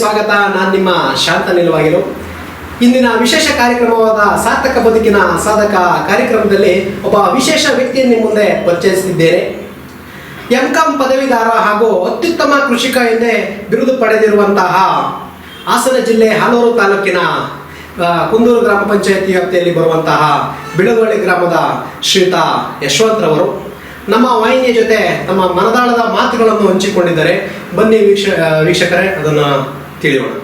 ಸ್ವಾಗತ. ನಾನು ನಿಮ್ಮ ಶಾಂತ ನಿಲುವಾಗಿರು. ಇಂದಿನ ವಿಶೇಷ ಕಾರ್ಯಕ್ರಮವಾದ ಸಾರ್ಥಕ ಬದುಕಿನ ಸಾಧಕ ಕಾರ್ಯಕ್ರಮದಲ್ಲಿ ಒಬ್ಬ ವಿಶೇಷ ವ್ಯಕ್ತಿಯನ್ನು ನಿಮ್ಮ ಮುಂದೆ ಪರಿಚಯಿಸಿದ್ದೇನೆ. ಎಂ ಕಾಂ ಪದವೀಧರ ಹಾಗೂ ಅತ್ಯುತ್ತಮ ಕೃಷಿಕ ಎಂದೇ ಬಿರುದು ಪಡೆದಿರುವಂತಹ ಹಾಸನ ಜಿಲ್ಲೆ ಹಾಲೂರು ತಾಲೂಕಿನ ಕುಂದೂರು ಗ್ರಾಮ ಪಂಚಾಯತಿ ವ್ಯಾಪ್ತಿಯಲ್ಲಿ ಬರುವಂತಹ ಬಿಳಗೊಳ್ಳಿ ಗ್ರಾಮದ ಶ್ರೀಯುತ ಯಶವಂತ್ರವರು. ನಮ್ಮ ವಾಹಿನಿಯ ಜೊತೆ ನಮ್ಮ ಮನದಾಳದ ಮಾತುಗಳನ್ನು ಹಂಚಿಕೊಂಡಿದ್ದಾರೆ. ಬನ್ನಿ ವೀಕ್ಷ, ವೀಕ್ಷಕರೇ, ಅದನ್ನು ತಿಳಿಯೋಣ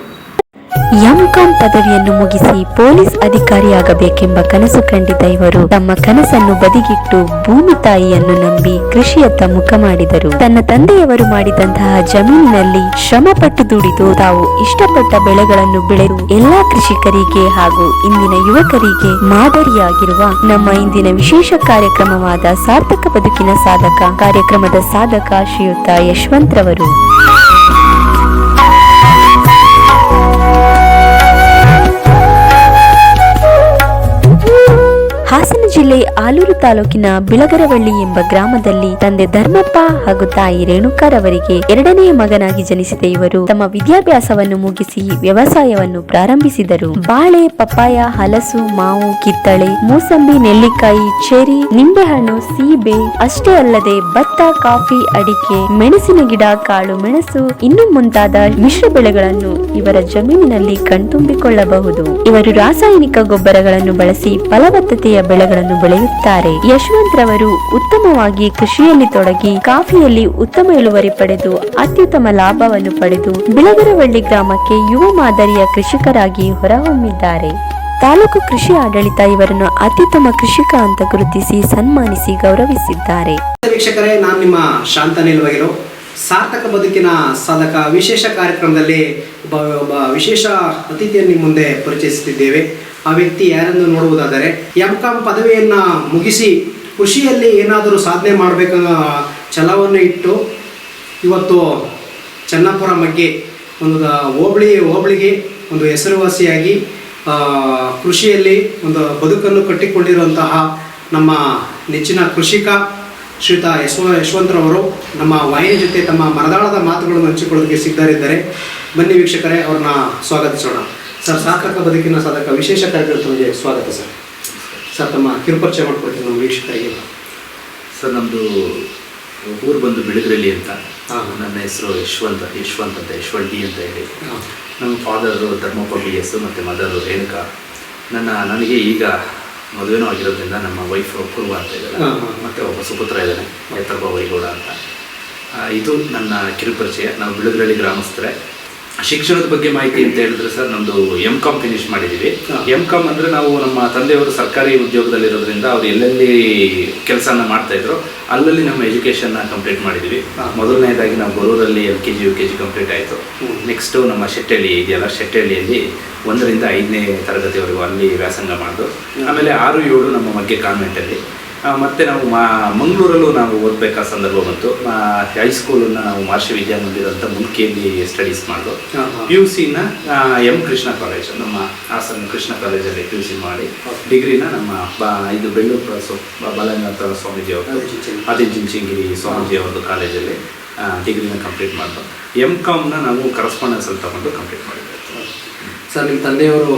ಎಂಕಾಂ ಪದವಿಯನ್ನು ಮುಗಿಸಿ ಪೊಲೀಸ್ ಅಧಿಕಾರಿಯಾಗಬೇಕೆಂಬ ಕನಸು ಕಂಡಿದ್ದ ಇವರು ತಮ್ಮ ಕನಸನ್ನು ಬದಿಗಿಟ್ಟು ಭೂಮಿ ತಾಯಿಯನ್ನು ನಂಬಿ ಕೃಷಿಯತ್ತ ಮುಖ ಮಾಡಿದರು. ತನ್ನ ತಂದೆಯವರು ಮಾಡಿದಂತಹ ಜಮೀನಿನಲ್ಲಿ ಶ್ರಮಪಟ್ಟು ದುಡಿದು ತಾವು ಇಷ್ಟಪಟ್ಟ ಬೆಳೆಗಳನ್ನು ಬೆಳೆದು ಎಲ್ಲಾ ಕೃಷಿಕರಿಗೆ ಹಾಗೂ ಇಂದಿನ ಯುವಕರಿಗೆ ಮಾದರಿಯಾಗಿರುವ ನಮ್ಮ ಇಂದಿನ ವಿಶೇಷ ಕಾರ್ಯಕ್ರಮವಾದ ಸಾರ್ಥಕ ಬದುಕಿನ ಸಾಧಕ ಕಾರ್ಯಕ್ರಮದ ಸಾಧಕ ಶ್ರೀಯುತ ಯಶವಂತ್ರವರು. ಜಿಲ್ಲೆ ಆಲೂರು ತಾಲೂಕಿನ ಬಿಳಗರವಳ್ಳಿ ಎಂಬ ಗ್ರಾಮದಲ್ಲಿ ತಂದೆ ಧರ್ಮಪ್ಪ ಹಾಗೂ ತಾಯಿ ರೇಣುಕಾರವರಿಗೆ ಎರಡನೆಯ ಮಗನಾಗಿ ಜನಿಸಿದ ಇವರು ತಮ್ಮ ವಿದ್ಯಾಭ್ಯಾಸವನ್ನು ಮುಗಿಸಿ ವ್ಯವಸಾಯವನ್ನು ಪ್ರಾರಂಭಿಸಿದರು. ಬಾಳೆ, ಪಪ್ಪಾಯ, ಹಲಸು, ಮಾವು, ಕಿತ್ತಳೆ, ಮೂಸಂಬಿ, ನೆಲ್ಲಿಕಾಯಿ, ಚೆರಿ, ನಿಂಬೆಹಣ್ಣು, ಸೀಬೆ, ಅಷ್ಟೇ ಅಲ್ಲದೆ ಭತ್ತ, ಕಾಫಿ, ಅಡಿಕೆ, ಮೆಣಸಿನ ಗಿಡ, ಕಾಳು, ಮೆಣಸು, ಇನ್ನು ಮುಂತಾದ ಮಿಶ್ರ ಬೆಳೆಗಳನ್ನು ಇವರ ಜಮೀನಿನಲ್ಲಿ ಕಣ್ತುಂಬಿಕೊಳ್ಳಬಹುದು. ಇವರು ರಾಸಾಯನಿಕ ಗೊಬ್ಬರಗಳನ್ನು ಬಳಸಿ ಫಲವತ್ತತೆಯ ಬೆಳೆಗಳನ್ನು ಬೆಳೆಯುತ್ತಾರೆ. ಯಶವಂತ್ ರವರು ಉತ್ತಮವಾಗಿ ಕೃಷಿಯಲ್ಲಿ ತೊಡಗಿ ಕಾಫಿಯಲ್ಲಿ ಉತ್ತಮ ಇಳುವರಿ ಪಡೆದು ಅತ್ಯುತ್ತಮ ಲಾಭವನ್ನು ಪಡೆದು ಬಿಳಗರವಳ್ಳಿ ಗ್ರಾಮಕ್ಕೆ ಯುವ ಮಾದರಿಯ ಕೃಷಿಕರಾಗಿ ಹೊರಹೊಮ್ಮಿದ್ದಾರೆ. ತಾಲೂಕು ಕೃಷಿ ಆಡಳಿತ ಇವರನ್ನು ಅತ್ಯುತ್ತಮ ಕೃಷಿಕ ಅಂತ ಗುರುತಿಸಿ ಸನ್ಮಾನಿಸಿ ಗೌರವಿಸಿದ್ದಾರೆ. ವೀಕ್ಷಕರೇ, ನಾನು ನಿಮ್ಮ ಶಾಂತ ಸಾರ್ಥಕ ಬದುಕಿನ ಸಾಧಕ, ವಿಶೇಷ ಕಾರ್ಯಕ್ರಮದಲ್ಲಿ ಒಬ್ಬ ಒಬ್ಬ ವಿಶೇಷ ಅತಿಥಿಯನ್ನು ಮುಂದೆ ಪರಿಚಯಿಸುತ್ತಿದ್ದೇವೆ. ಆ ವ್ಯಕ್ತಿ ಯಾರೆಂದು ನೋಡುವುದಾದರೆ ಎಂ ಕಾಂ ಪದವಿಯನ್ನು ಮುಗಿಸಿ ಕೃಷಿಯಲ್ಲಿ ಏನಾದರೂ ಸಾಧನೆ ಮಾಡಬೇಕನ್ನೋ ಛಲವನ್ನು ಇಟ್ಟು ಇವತ್ತು ಚನ್ನಪುರ ಮಗ್ಗೆ ಒಂದು ಹೋಬಳಿ, ಹೋಬಳಿಗೆ ಒಂದು ಹೆಸರುವಾಸಿಯಾಗಿ ಕೃಷಿಯಲ್ಲಿ ಒಂದು ಬದುಕನ್ನು ಕಟ್ಟಿಕೊಂಡಿರುವಂತಹ ನಮ್ಮ ನೆಚ್ಚಿನ ಕೃಷಿಕ ಶ್ರೀಯುತ ಯಶವ, ಯಶವಂತರವರು ನಮ್ಮ ವಾಹಿನಿ ಜೊತೆ ತಮ್ಮ ಮರದಾಳದ ಮಾತುಗಳನ್ನು ಹಂಚಿಕೊಳ್ಳೋದಕ್ಕೆ ಸಿದ್ಧರಿದ್ದಾರೆ. ಬನ್ನಿ ವೀಕ್ಷಕರೇ, ಅವ್ರನ್ನ ಸ್ವಾಗತಿಸೋಣ. ಸರ್ ಸಾರ್ಥಕ ಬದುಕಿನ ಸಾಧಕ ವಿಶೇಷ ಕಾರ್ಯಕ್ರಮಕ್ಕೆ ಸ್ವಾಗತ ಸರ್? ಸರ್ ತಮ್ಮ ಕಿರುಪರಿಚಯ ಮಾಡ್ಕೊಡ್ತೀನಿ ನಮ್ಮ ವೀಕ್ಷಕರಿಗೆ. ಸರ್ ನಮ್ಮದು ಊರು ಬಂದು ಬೆಳಗ್ರಲ್ಲಿ ಅಂತ. ನನ್ನ ಹೆಸರು ಯಶವಂತ ಯಶವಂತ್ ಅಂತ ಯಶವಂತ್ ಡಿ ಅಂತ ಹೇಳಿ. ನಮ್ಮ ಫಾದರು ಧರ್ಮಪ್ಪ ಬಿ ಎಸ್ ಮತ್ತು ಮದರು ರೇಣುಕಾ. ನನ್ನ ನನಗೆ ಈಗ ಮದುವೆನೂ ಆಗಿರೋದ್ರಿಂದ ನಮ್ಮ ವೈಫ್ ಪೂರ್ವ ಅಂತ ಇದ್ದಾರೆ. ಮತ್ತು ಒಬ್ಬ ಸುಪುತ್ರ ಇದ್ದಾನೆ ಮೈತ್ರಪ್ಪ ವೈಗೌಡ ಅಂತ. ಇದು ನನ್ನ ಕಿರುಪರಿಚಯ ನಾವು ಬಿಳಗರಳ್ಳಿ ಗ್ರಾಮಸ್ಥರೇ. ಶಿಕ್ಷಣದ ಬಗ್ಗೆ ಮಾಹಿತಿ ಅಂತ ಹೇಳಿದ್ರೆ ಸರ್ ನಮ್ಮದು ಎಂ ಕಾಮ್ ಫಿನಿಶ್ ಮಾಡಿದ್ದೀವಿ. ಎಂ ಕಾಮ್ ಅಂದರೆ ನಾವು ನಮ್ಮ ತಂದೆಯವರು ಸರ್ಕಾರಿ ಉದ್ಯೋಗದಲ್ಲಿರೋದ್ರಿಂದ ಅವ್ರು ಎಲ್ಲೆಲ್ಲಿ ಕೆಲಸನ ಮಾಡ್ತಾ ಇದ್ರು ಅಲ್ಲಲ್ಲಿ ನಮ್ಮ ಎಜುಕೇಷನ್ನ ಕಂಪ್ಲೀಟ್ ಮಾಡಿದ್ದೀವಿ. ಮೊದಲನೇದಾಗಿ ನಾವು ಗೊರೂರಲ್ಲಿ L K G U K G complete ಆಯಿತು. ನೆಕ್ಸ್ಟ್ ನಮ್ಮ ಶೆಟ್ಟಳ್ಳಿ ಇದೆಯಲ್ಲ, ಶೆಟ್ಟಳ್ಳಿಯಲ್ಲಿ ಒಂದರಿಂದ ಐದನೇ ತರಗತಿವರೆಗೂ ಅಲ್ಲಿ ವ್ಯಾಸಂಗ ಮಾಡಿದ್ರು ಆಮೇಲೆ ಆರು ಏಳು ನಮ್ಮ ಮಗ್ಗೆ ಕಾನ್ವೆಂಟಲ್ಲಿ ಮತ್ತೆ ನಾವು ಮಾ ಮಂಗಳೂರಲ್ಲೂ ನಾವು ಓದಬೇಕಾದ ಸಂದರ್ಭ ಬಂತು. ಹೈಸ್ಕೂಲನ್ನು ನಾವು ಮಹರ್ಷಿ ವಿದ್ಯಾಮಂದಿರ ಅಂತ ಮುಲ್ಕಿಯಲ್ಲಿ ಸ್ಟಡೀಸ್ ಮಾಡಿದ್ರು. ಪಿ ಯು ಸಿನ ಎಂ ಕೃಷ್ಣ ಕಾಲೇಜ್ ನಮ್ಮ ಹಾಸನ ಕೃಷ್ಣ ಕಾಲೇಜಲ್ಲಿ ಪಿ ಯು ಸಿ ಮಾಡಿ. ಡಿಗ್ರಿನ ನಮ್ಮ ಬಾ ಇದು ಬೆಳ್ಳೂರು ಸೊ ಬಾಲನಾಥ ಸ್ವಾಮೀಜಿ ಅವರು ಅದಿ ಚಿಂಚಿಂಗಿರಿ ಸ್ವಾಮೀಜಿ ಅವ್ರದ್ದು ಕಾಲೇಜಲ್ಲಿ ಡಿಗ್ರಿನ ಕಂಪ್ಲೀಟ್ ಮಾಡಿದ್ರು ಎಂ ಕಾಮ್ನ ನಾವು ಕರೆಸ್ಪಾಂಡೆನ್ಸಲ್ಲಿ ತಗೊಂಡು ಕಂಪ್ಲೀಟ್ ಮಾಡಿದ್ವಿ. ಸರ್ ನಿಮ್ಮ ತಂದೆಯವರು